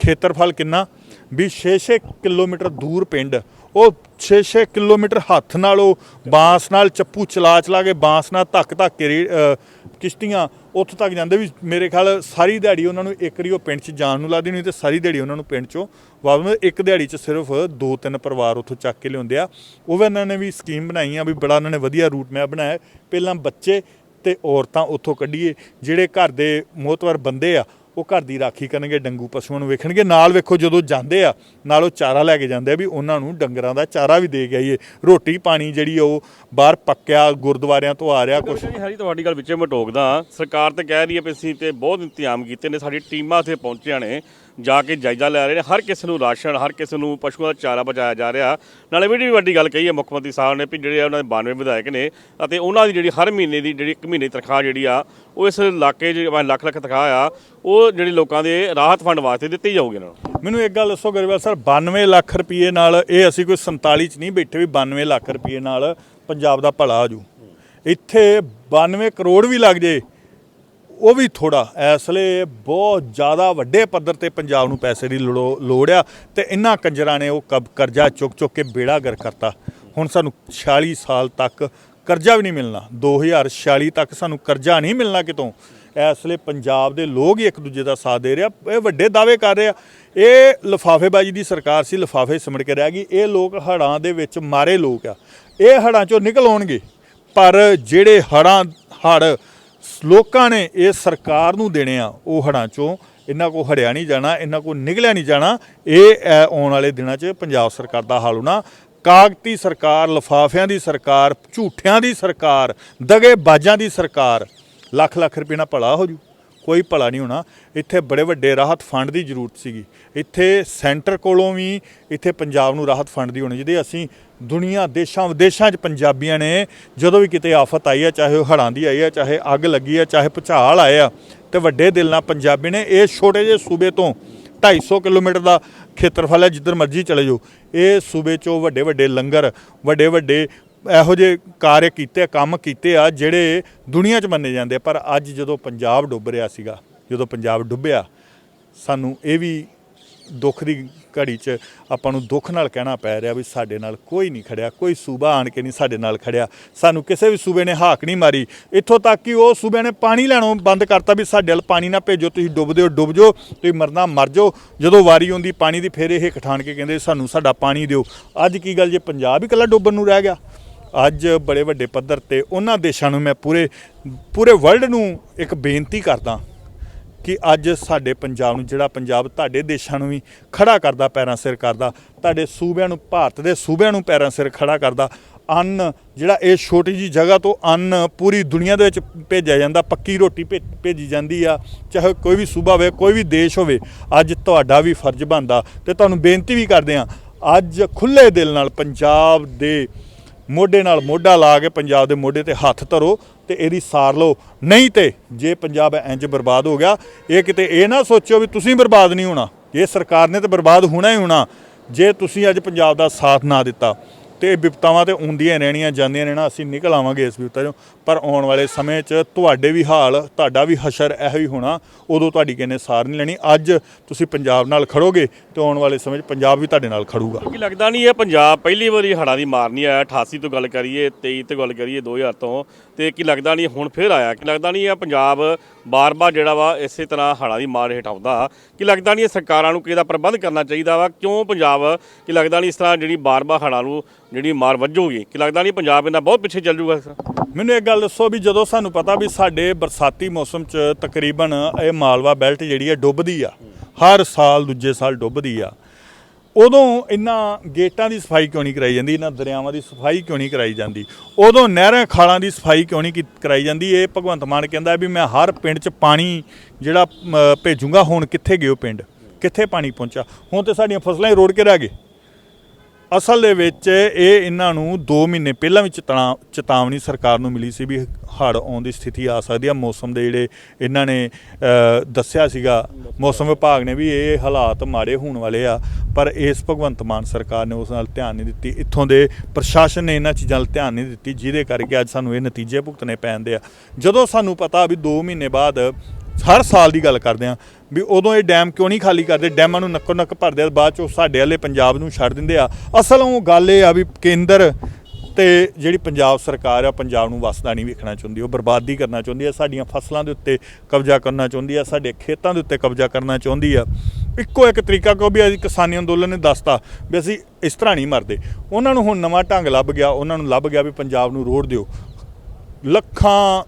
ਖੇਤਰਫਲ ਕਿੰਨਾ? ਵੀ 6-6 ਕਿਲੋਮੀਟਰ ਦੂਰ ਪਿੰਡ, ਉਹ 6-6 ਕਿਲੋਮੀਟਰ ਹੱਥ ਨਾਲ ਉਹ ਬਾਂਸ ਨਾਲ ਚੱਪੂ ਚਲਾ ਚਲਾ ਕੇ ਬਾਂਸ ਨਾਲ ਧੱਕ ਧੱਕ ਕੇ ਰੇ- ਕਿਸ਼ਤੀਆਂ ਉੱਥੋਂ ਤੱਕ ਜਾਂਦੇ ਵੀ ਮੇਰੇ ਖਿਆਲ ਸਾਰੀ ਦਿਹਾੜੀ ਉਹਨਾਂ ਨੂੰ ਇੱਕ ਰੀ ਉਹ ਪਿੰਡ 'ਚ ਜਾਣ ਨੂੰ ਲੱਗਦੀ ਨਹੀਂ ਤੇ ਸਾਰੀ ਦਿਹਾੜੀ ਉਹਨਾਂ ਨੂੰ ਪਿੰਡ 'ਚੋਂ ਵਾਪਸ ਇੱਕ ਦਿਹਾੜੀ 'ਚ ਸਿਰਫ ਦੋ ਤਿੰਨ ਪਰਿਵਾਰ ਉੱਥੋਂ ਚੱਕ ਕੇ ਲਿਆਉਂਦੇ ਆ। ਉਹ ਵੀ ਇਹਨਾਂ ਨੇ ਵੀ ਸਕੀਮ ਬਣਾਈ ਆ ਵੀ ਬੜਾ ਉਹਨਾਂ ਨੇ ਵਧੀਆ ਰੂਟ ਮੈਪ ਬਣਾਇਆ। ਪਹਿਲਾਂ ਬੱਚੇ ਤੇ ਔਰਤਾਂ ਉੱਥੋਂ ਕੱਢੀਏ, ਜਿਹੜੇ ਘਰ ਦੇ ਮੋਤਵਰ ਬੰਦੇ ਆ, ਉਹ ਘਰ ਦੀ ਰਾਖੀ ਕਰਨਗੇ, ਡੰਗੂ ਪਸ਼ੂਆਂ ਨੂੰ ਵੇਖਣਗੇ, ਨਾਲ ਵੇਖੋ ਜਦੋਂ ਜਾਂਦੇ ਆ, ਨਾਲ ਉਹ ਚਾਰਾ ਲੈ ਕੇ ਜਾਂਦੇ ਆ ਵੀ ਉਹਨਾਂ ਨੂੰ ਡੰਗਰਾਂ ਦਾ ਚਾਰਾ ਵੀ ਦੇ ਕੇ ਆਈਏ। ਰੋਟੀ ਪਾਣੀ ਜਿਹੜੀ ਉਹ ਬਾਹਰ ਪੱਕਿਆ, ਗੁਰਦੁਆਰਿਆਂ ਤੋਂ ਆ ਰਿਹਾ, ਕੁਛ ਕੁਛ ਹਰੀ ਤੁਹਾਡੀ ਗੱਲ ਵਿੱਚੇ ਮੈਂ ਟੋਕਦਾ ਸਰਕਾਰ ਤੇ ਕਹਿ ਰਹੀ ਹੈ ਵੀ ਅਸੀਂ ਤੇ ਬਹੁਤ ਇੰਤਜ਼ਾਮ ਕੀਤੇ ਨੇ, ਸਾਡੀ ਟੀਮਾਂ ਇੱਥੇ ਪਹੁੰਚੀਆਂ ਨੇ। ਜਾ ਕੇ ਜਾਇਜ਼ਾ ਲੈ ਰਹੇ ਨੇ। ਹਰ ਕਿਸੇ ਨੂੰ ਰਾਸ਼ਨ, ਹਰ ਕਿਸੇ ਨੂੰ ਪਸ਼ੂਆਂ ਦਾ ਚਾਰਾ ਪਹੁੰਚਾਇਆ ਜਾ ਰਿਹਾ। ਨਾਲੇ ਵੀ ਜਿਹੜੀ ਵੱਡੀ ਗੱਲ ਕਹੀ ਹੈ, ਮੁੱਖ ਮੰਤਰੀ ਸਾਹਿਬ ਨੇ ਵੀ ਜਿਹੜੇ ਉਹਨਾਂ ਦੇ 92 ਵਿਧਾਇਕ ਨੇ ਅਤੇ ਉਹਨਾਂ ਦੀ ਜਿਹੜੀ ਹਰ ਮਹੀਨੇ ਦੀ ਜਿਹੜੀ ਇੱਕ ਮਹੀਨੇ ਦੀ ਤਨਖਾਹ ਜਿਹੜੀ ਆ, ਉਹ ਇਸ ਇਲਾਕੇ 'ਚ ਲੱਖ ਲੱਖ ਤਨਖਾਹ ਆ, ਉਹ ਜਿਹੜੀ ਲੋਕਾਂ ਦੇ ਰਾਹਤ ਫੰਡ ਵਾਸਤੇ ਦਿੱਤੀ ਜਾਊਗੀ ਇਹਨਾਂ ਨੂੰ। ਮੈਨੂੰ ਇੱਕ ਗੱਲ ਦੱਸੋ ਗਰੇਵਾਲ ਸਰ 92 ਲੱਖ ਰੁਪਏ ਨਾਲ ਇਹ ਅਸੀਂ ਕੋਈ 47 ਚ ਨਹੀਂ ਬੈਠੇ ਵੀ 92 ਲੱਖ ਰੁਪਏ ਨਾਲ ਪੰਜਾਬ ਦਾ ਭਲਾ ਹੋ ਜੂ। ਇੱਥੇ 92 ਕਰੋੜ ਵੀ ਲੱਗ ਜੇ ਉਹ ਵੀ ਥੋੜਾ ਇਸ ਲਈ ਬਹੁਤ ਜ਼ਿਆਦਾ ਵੱਡੇ ਪੱਧਰ ਤੇ ਪੰਜਾਬ ਨੂੰ ਪੈਸੇ ਦੀ ਲੋੜੋ- ਲੋੜ ਆ ਤੇ ਇਹਨਾਂ ਕੰਜਰਾਂ ਨੇ ਉਹ ਕਬ, ਕਰਜ਼ਾ ਚੁੱਕ ਚੁੱਕ ਕੇ ਬੇੜਾ ਗਰ ਕਰਤਾ। ਹੁਣ ਸਾਨੂੰ 46 ਸਾਲ ਤੱਕ ਕਰਜ਼ਾ ਵੀ ਨਹੀਂ ਮਿਲਣਾ। 2046 ਤੱਕ ਸਾਨੂੰ ਕਰਜ਼ਾ ਨਹੀਂ ਮਿਲਣਾ ਕਿਤੋਂ। ਇਸ ਲਈ ਪੰਜਾਬ ਦੇ ਲੋਕ ਹੀ ਇੱਕ ਦੂਜੇ ਦਾ ਸਾਥ ਦੇ ਰਿਹਾ ਇਹ ਵੱਡੇ ਦਾਅਵੇ ਕਰ ਰਹੇ ਆ। ਇਹ ਲਫਾਫੇਬਾਜ਼ੀ ਦੀ ਸਰਕਾਰ ਸੀ, ਲਫਾਫੇ ਸਿਮੜ ਕੇ ਰਹਿ ਗਈ। ਇਹ ਲੋਕ ਹੜਾਂ ਦੇ ਵਿੱਚ ਮਾਰੇ ਲੋਕ ਆ। ਇਹ ਹੜਾਂ ਚੋਂ ਨਿਕਲ ਆਉਣਗੇ। ਪਰ ਜਿਹੜੇ ਹੜਾਂ ਹੜ ਲੋਕਾਂ ਨੇ ਇਹ ਸਰਕਾਰ ਨੂੰ ਦੇਣੇ ਆ ਉਹ ਹੜਾਂ ਚੋਂ। ਇਹਨਾਂ ਕੋ ਹੜਿਆ ਨਹੀਂ ਜਾਣਾ, ਇਹਨਾਂ ਕੋ ਨਿਕਲਿਆ ਨਹੀਂ ਜਾਣਾ। ਇਹ ਆਉਣ ਵਾਲੇ ਦਿਨਾਂ 'ਚ ਪੰਜਾਬ ਸਰਕਾਰ ਦਾ ਹਾਲ ਹੋਣਾ। ਕਾਗਤੀ ਸਰਕਾਰ, ਲਫਾਫਿਆਂ ਦੀ ਸਰਕਾਰ, ਝੂਠਿਆਂ ਦੀ ਸਰਕਾਰ ਦਗੇ ਬਾਜਾਂ ਦੀ ਸਰਕਾਰ, ਲੱਖ ਲੱਖ ਰੁਪਏ ਨਾਲ ਭਲਾ ਹੋ ਜੂ। ਕੋਈ ਭਲਾ ਨਹੀਂ ਹੋਣਾ। ਇੱਥੇ ਬੜੇ ਵੱਡੇ ਰਾਹਤ ਫੰਡ ਦੀ ਜ਼ਰੂਰਤ ਸੀਗੀ। ਇੱਥੇ ਸੈਂਟਰ ਕੋਲੋਂ ਵੀ ਇੱਥੇ ਪੰਜਾਬ ਨੂੰ ਰਾਹਤ ਫੰਡ ਦੀ ਹੋਣੀ ਜਿਹਦੇ ਅਸੀਂ ਦੁਨੀਆ, ਦੇਸ਼ਾਂ, ਵਿਦੇਸ਼ਾਂ 'ਚ ਪੰਜਾਬੀਆਂ ਨੇ ਜਦੋਂ ਵੀ ਕਿਤੇ ਆਫਤ ਆਈ ਹੈ ਚਾਹੇ ਉਹ ਹੜ੍ਹਾਂ ਦੀ ਆਈ ਹੈ ਚਾਹੇ ਅੱਗ ਲੱਗੀ ਹੈ ਚਾਹੇ ਭੁਚਾਲ ਆਏ ਆ, ਤੇ ਵੱਡੇ ਦਿਲ ਨਾਲ ਪੰਜਾਬੀ ਨੇ ਇਹ ਛੋਟੇ ਜਿਹੇ ਸੂਬੇ ਤੋਂ 250 ਕਿਲੋਮੀਟਰ ਦਾ ਖੇਤਰਫਲ ਹੈ ਜਿੱਧਰ ਮਰਜ਼ੀ ਚਲੇ ਜਾਓ ਇਹ ਸੂਬੇ 'ਚੋਂ ਵੱਡੇ ਵੱਡੇ ਲੰਗਰ ਵੱਡੇ ਵੱਡੇ ਇਹੋ ਜਿਹੇ ਕਾਰਜ ਕੀਤੇ ਕੰਮ ਕੀਤੇ ਆ, ਜਿਹੜੇ ਦੁਨੀਆ 'ਚ ਮੰਨੇ ਜਾਂਦੇ ਆ। ਪਰ ਅੱਜ ਜਦੋਂ ਪੰਜਾਬ ਡੁੱਬ ਰਿਹਾ ਸੀਗਾ, ਜਦੋਂ ਪੰਜਾਬ ਡੁੱਬਿਆ, ਸਾਨੂੰ ਇਹ ਵੀ ਦੁੱਖ ਦੀ ਘੜੀ 'ਚ ਆਪਾਂ ਨੂੰ ਦੁੱਖ ਨਾਲ ਕਹਿਣਾ ਪੈ ਰਿਹਾ ਵੀ ਸਾਡੇ ਨਾਲ ਕੋਈ ਨਹੀਂ ਖੜਿਆ, ਕੋਈ ਸੂਬਾ ਆਣ ਕੇ ਨਹੀਂ ਸਾਡੇ ਨਾਲ ਖੜਿਆ। ਸਾਨੂੰ ਕਿਸੇ ਵੀ ਸੂਬੇ ਨੇ ਹਾਕ ਨਹੀਂ ਮਾਰੀ। ਇੱਥੋਂ ਤੱਕ ਕਿ ਉਹ ਸੂਬੇ ਨੇ ਪਾਣੀ ਲੈਣੋਂ ਬੰਦ ਕਰਤਾ ਵੀ ਸਾਡੇ ਵੱਲ ਪਾਣੀ ਨਾ ਭੇਜੋ, ਤੁਸੀਂ ਡੁੱਬਦੇ ਹੋ, ਡੁੱਬ ਜਾਓ, ਤੁਸੀਂ ਮਰਨਾ, ਮਰ ਜਾਓ। ਜਦੋਂ ਵਾਰੀ ਆਉਂਦੀ ਪਾਣੀ ਦੀ, ਫਿਰ ਇਹ ਕਠਾਣ ਕੇ ਕਹਿੰਦੇ ਸਾਨੂੰ ਸਾਡਾ ਪਾਣੀ ਦਿਓ। ਅੱਜ ਕੀ ਗੱਲ ਜੇ ਪੰਜਾਬ ਹੀ ਇਕੱਲਾ ਡੁੱਬਣ ਨੂੰ ਰਹਿ ਗਿਆ? ਅੱਜ ਬੜੇ ਵੱਡੇ ਪੱਧਰ ਤੇ ਉਹਨਾਂ ਦੇਸ਼ਾਂ ਨੂੰ ਮੈਂ ਪੂਰੇ ਪੂਰੇ ਵਰਲਡ ਨੂੰ ਇੱਕ ਬੇਨਤੀ ਕਰਦਾ। ਕਿ ਅੱਜ ਸਾਡੇ ਪੰਜਾਬ ਨੂੰ, ਜਿਹੜਾ ਪੰਜਾਬ ਤੁਹਾਡੇ ਦੇਸ਼ਾਂ ਨੂੰ ਵੀ ਖੜਾ ਕਰਦਾ ਪੈਰਾਂ ਸਿਰ ਕਰਦਾ, ਤੁਹਾਡੇ ਸੂਬਿਆਂ ਨੂੰ, ਭਾਰਤ ਦੇ ਸੂਬਿਆਂ ਨੂੰ ਪੈਰਾਂ ਸਿਰ ਖੜਾ ਕਰਦਾ, ਅੰਨ ਜਿਹੜਾ ਇਹ ਛੋਟੀ ਜੀ ਜਗ੍ਹਾ ਤੋਂ ਅੰਨ ਪੂਰੀ ਦੁਨੀਆ ਦੇ ਵਿੱਚ ਭੇਜਿਆ ਜਾਂਦਾ, ਪੱਕੀ ਰੋਟੀ ਭੇ- ਭੇਜੀ ਜਾਂਦੀ ਆ, ਚਾਹੇ ਕੋਈ ਵੀ ਸੂਬਾ ਹੋਵੇ, ਕੋਈ ਵੀ ਦੇਸ਼ ਹੋਵੇ, ਅੱਜ ਤੁਹਾਡਾ ਵੀ ਫਰਜ਼ ਬਣਦਾ। ਤੇ ਤੁਹਾਨੂੰ ਬੇਨਤੀ ਵੀ ਕਰਦੇ ਆ ਅੱਜ ਖੁੱਲੇ ਦਿਲ ਨਾਲ ਪੰਜਾਬ ਦੇ ਮੋਢੇ ਨਾਲ ਮੋਢਾ ਲਾ ਕੇ ਪੰਜਾਬ ਦੇ ਮੋਢੇ ਤੇ ਹੱਥ ਧਰੋ ਤੇ ਇਹਦੀ ਸਾਰ ਲਓ। ਨਹੀਂ ਤੇ ਜੇ ਪੰਜਾਬ ਇੰਜ ਬਰਬਾਦ ਹੋ ਗਿਆ, ਇਹ ਕਿਤੇ ਇਹ ਨਾ ਸੋਚਿਓ ਵੀ ਤੁਸੀਂ ਬਰਬਾਦ ਨਹੀਂ ਹੋਣਾ। ਇਹ ਸਰਕਾਰ ਨੇ ਤੇ ਬਰਬਾਦ ਹੋਣਾ ਹੀ ਹੋਣਾ। ਜੇ ਤੁਸੀਂ ਅੱਜ ਪੰਜਾਬ ਦਾ ਸਾਥ ਨਾ ਦਿੱਤਾ ਤੇ ਇਹ ਵਿਪਤਾਵਾਂ ਤੇ ਹੁੰਦੀਆਂ ਰਹਿਣੀਆਂ, ਜਾਂਦੀਆਂ ਰਹਿਣਾ, ਅਸੀਂ ਨਿਕਲ ਆਵਾਂਗੇ ਇਸ ਵਿਪਤਾ ਚੋਂ। ਪਰ ਆਉਣ ਵਾਲੇ ਸਮੇਂ 'ਚ ਤੁਹਾਡੇ ਵੀ ਹਾਲ ਤੁਹਾਡਾ ਵੀ ਹਸ਼ਰ ਇਹੋ ਹੀ ਹੋਣਾ ਉਦੋਂ ਤੁਹਾਡੀ ਕਿਸੇ ਨੇ ਸਾਰ ਨਹੀਂ ਲੈਣੀ। ਅੱਜ ਤੁਸੀਂ ਪੰਜਾਬ ਨਾਲ ਖੜੋਗੇ ਤੇ ਆਉਣ ਵਾਲੇ ਸਮੇਂ 'ਚ ਪੰਜਾਬ ਵੀ ਤੁਹਾਡੇ ਨਾਲ ਖੜੂਗਾ। ਕੀ ਲੱਗਦਾ ਨਹੀਂ ਇਹ ਪੰਜਾਬ ਪਹਿਲੀ ਵਾਰੀ ਹੜ੍ਹਾਂ ਦੀ ਮਾਰ ਨਹੀਂ ਆਇਆ? 88 ਤੋਂ ਗੱਲ ਕਰੀਏ 23 ਤੋਂ ਗੱਲ ਕਰੀਏ 2000 ਤੋਂ। ਤੇ ਕੀ ਲੱਗਦਾ ਨਹੀਂ ਹੁਣ ਫੇਰ ਆਇਆ? ਕੀ ਲੱਗਦਾ ਨਹੀਂ ਇਹ ਪੰਜਾਬ ਬਾਰ-ਬਾਰ ਜਿਹੜਾ ਵਾ ਇਸੇ ਤਰ੍ਹਾਂ ਹੜ੍ਹਾਂ ਦੀ ਮਾਰ ਹੇਠ ਆਉਂਦਾ? ਕੀ ਲੱਗਦਾ ਨਹੀਂ ਇਹ ਸਰਕਾਰਾਂ ਨੂੰ ਕਿਹਦਾ ਪ੍ਰਬੰਧ ਕਰਨਾ ਚਾਹੀਦਾ ਵਾ? ਕਿਉਂ ਪੰਜਾਬ ਕੀ ਲੱਗਦਾ ਨਹੀਂ ਇਸ ਤਰ੍ਹਾਂ ਜਿਹੜੀ ਬਾਰ-ਬਾਰ ਹੜ੍ਹਾਂ ਨੂੰ ਜਿਹੜੀ ਮਾਰ ਵੱਜੂਗੀ? ਕੀ ਲੱਗਦਾ ਨਹੀਂ ਪੰਜਾਬ ਇਹਨਾਂ ਬਹੁਤ ਪਿੱਛੇ ਚੱਲ ਤਰ੍ਹਾਂ ਮੈਨੂੰ ਇੱਕ ਗੱਲ ਦੱਸੋ ਵੀ ਜਦੋਂ ਸਾਨੂੰ ਪਤਾ ਵੀ ਸਾਡੇ ਬਰਸਾਤੀ ਮੌਸਮ 'ਚ ਤਕਰੀਬਨ ਇਹ ਮਾਲਵਾ ਬੈਲਟ ਜਿਹੜੀ ਹੈ ਡੁੱਬਦੀ ਆ ਹਰ ਸਾਲ ਦੂਜੇ ਸਾਲ ਡੁੱਬਦੀ ਆ ਉਦੋਂ ਇਹਨਾਂ ਗੇਟਾਂ ਦੀ ਸਫ਼ਾਈ ਕਿਉਂ ਨਹੀਂ ਕਰਾਈ ਜਾਂਦੀ ਇਹਨਾਂ ਦਰਿਆਵਾਂ ਦੀ ਸਫ਼ਾਈ ਕਿਉਂ ਨਹੀਂ ਕਰਾਈ ਜਾਂਦੀ? ਉਦੋਂ ਨਹਿਰਾਂ ਖਾਲਾਂ ਦੀ ਸਫ਼ਾਈ ਕਿਉਂ ਨਹੀਂ ਕੀ- ਕਰਾਈ ਜਾਂਦੀ? ਇਹ ਭਗਵੰਤ ਮਾਨ ਕਹਿੰਦਾ ਵੀ ਮੈਂ ਹਰ ਪਿੰਡ 'ਚ ਪਾਣੀ ਜਿਹੜਾ ਮ, ਭੇਜੂੰਗਾ ਹੁਣ ਕਿੱਥੇ ਗਿਓ ਪਿੰਡ? ਕਿੱਥੇ ਪਾਣੀ ਪਹੁੰਚਾ ਹੁਣ ਤੇ ਸਾਡੀਆਂ ਫਸਲਾਂ ਹੀ ਰੋੜ ਕੇ ਰਹਿ ਗਏ। ਅਸਲ ਦੇ ਵਿੱਚ ਇਹ ਇਹਨਾਂ ਨੂੰ 2 ਮਹੀਨੇ ਪਹਿਲਾਂ ਵੀ ਚੇਤਨਾ ਚੇਤਾਵਨੀ ਸਰਕਾਰ ਨੂੰ ਮਿਲੀ ਸੀ ਵੀ ਹੜ੍ਹ ਆਉਣ ਦੀ ਸਥਿਤੀ ਆ ਸਕਦੀ ਆ। ਮੌਸਮ ਦੇ ਜਿਹੜੇ ਇਹਨਾਂ ਨੇ ਅ, ਦੱਸਿਆ ਸੀਗਾ ਮੌਸਮ ਵਿਭਾਗ ਨੇ ਵੀ ਇਹ ਹਾਲਾਤ ਮਾੜੇ ਹੋਣ ਵਾਲੇ ਆ ਪਰ ਇਸ ਭਗਵੰਤ ਮਾਨ ਸਰਕਾਰ ਨੇ ਉਸ ਨਾਲ ਧਿਆਨ ਨਹੀਂ ਦਿੱਤੀ। ਇੱਥੋਂ ਦੇ ਪ੍ਰਸ਼ਾਸਨ ਨੇ ਇਹਨਾਂ ਚੀਜ਼ਾਂ ਵੱਲ ਧਿਆਨ ਨਹੀਂ ਦਿੱਤੀ ਜਿਹਦੇ ਕਰਕੇ ਅੱਜ ਸਾਨੂੰ ਇਹ ਨਤੀਜੇ ਭੁਗਤਣੇ ਪੈਂਦੇ ਆ। ਜਦੋਂ ਸਾਨੂੰ ਪਤਾ ਵੀ 2 ਮਹੀਨੇ ਬਾਅਦ ਹਰ ਸਾਲ ਦੀ ਗੱਲ ਕਰਦੇ ਆ ਵੀ ਉਦੋਂ ਇਹ ਡੈਮ ਕਿਉਂ ਨਹੀਂ ਖਾਲੀ ਕਰਦੇ? ਡੈਮਾਂ ਨੂੰ ਨੱਕੋ ਨੱਕ ਭਰਦੇ ਆ ਬਾਅਦ ਚ ਉਹ ਸਾਡੇ ਵਾਲੇ ਪੰਜਾਬ ਨੂੰ ਛੱਡ ਦਿੰਦੇ ਆ। ਅਸਲ ਉਹ ਗੱਲ ਇਹ ਆ ਵੀ ਕੇਂਦਰ ਤੇ ਜਿਹੜੀ ਪੰਜਾਬ ਸਰਕਾਰ ਆ, ਪੰਜਾਬ ਨੂੰ ਵਸਦਾ ਨਹੀਂ ਵੇਖਣਾ ਚਾਹੁੰਦੀ। ਉਹ ਬਰਬਾਦੀ ਕਰਨਾ ਚਾਹੁੰਦੀ ਆ, ਸਾਡੀਆਂ ਫਸਲਾਂ ਦੇ ਉੱਤੇ ਕਬਜ਼ਾ ਕਰਨਾ ਚਾਹੁੰਦੀ ਆ, ਸਾਡੇ ਖੇਤਾਂ ਦੇ ਉੱਤੇ ਕਬਜ਼ਾ ਕਰਨਾ ਚਾਹੁੰਦੀ ਆ। ਇੱਕੋ ਇੱਕ ਤਰੀਕਾ ਕੋ ਵੀ ਅਸੀਂ ਕਿਸਾਨੀ ਅੰਦੋਲਨ ਨੇ ਦੱਸਤਾ ਵੀ ਅਸੀਂ ਇਸ ਤਰ੍ਹਾਂ ਨਹੀਂ ਮਰਦੇ। ਉਹਨਾਂ ਨੂੰ ਹੁਣ ਨਵਾਂ ਢੰਗ ਲੱਭ ਗਿਆ, ਉਹਨਾਂ ਨੂੰ ਲੱਭ ਗਿਆ ਵੀ ਪੰਜਾਬ ਨੂੰ ਰੋੜ ਦਿਓ। ਲੱਖਾਂ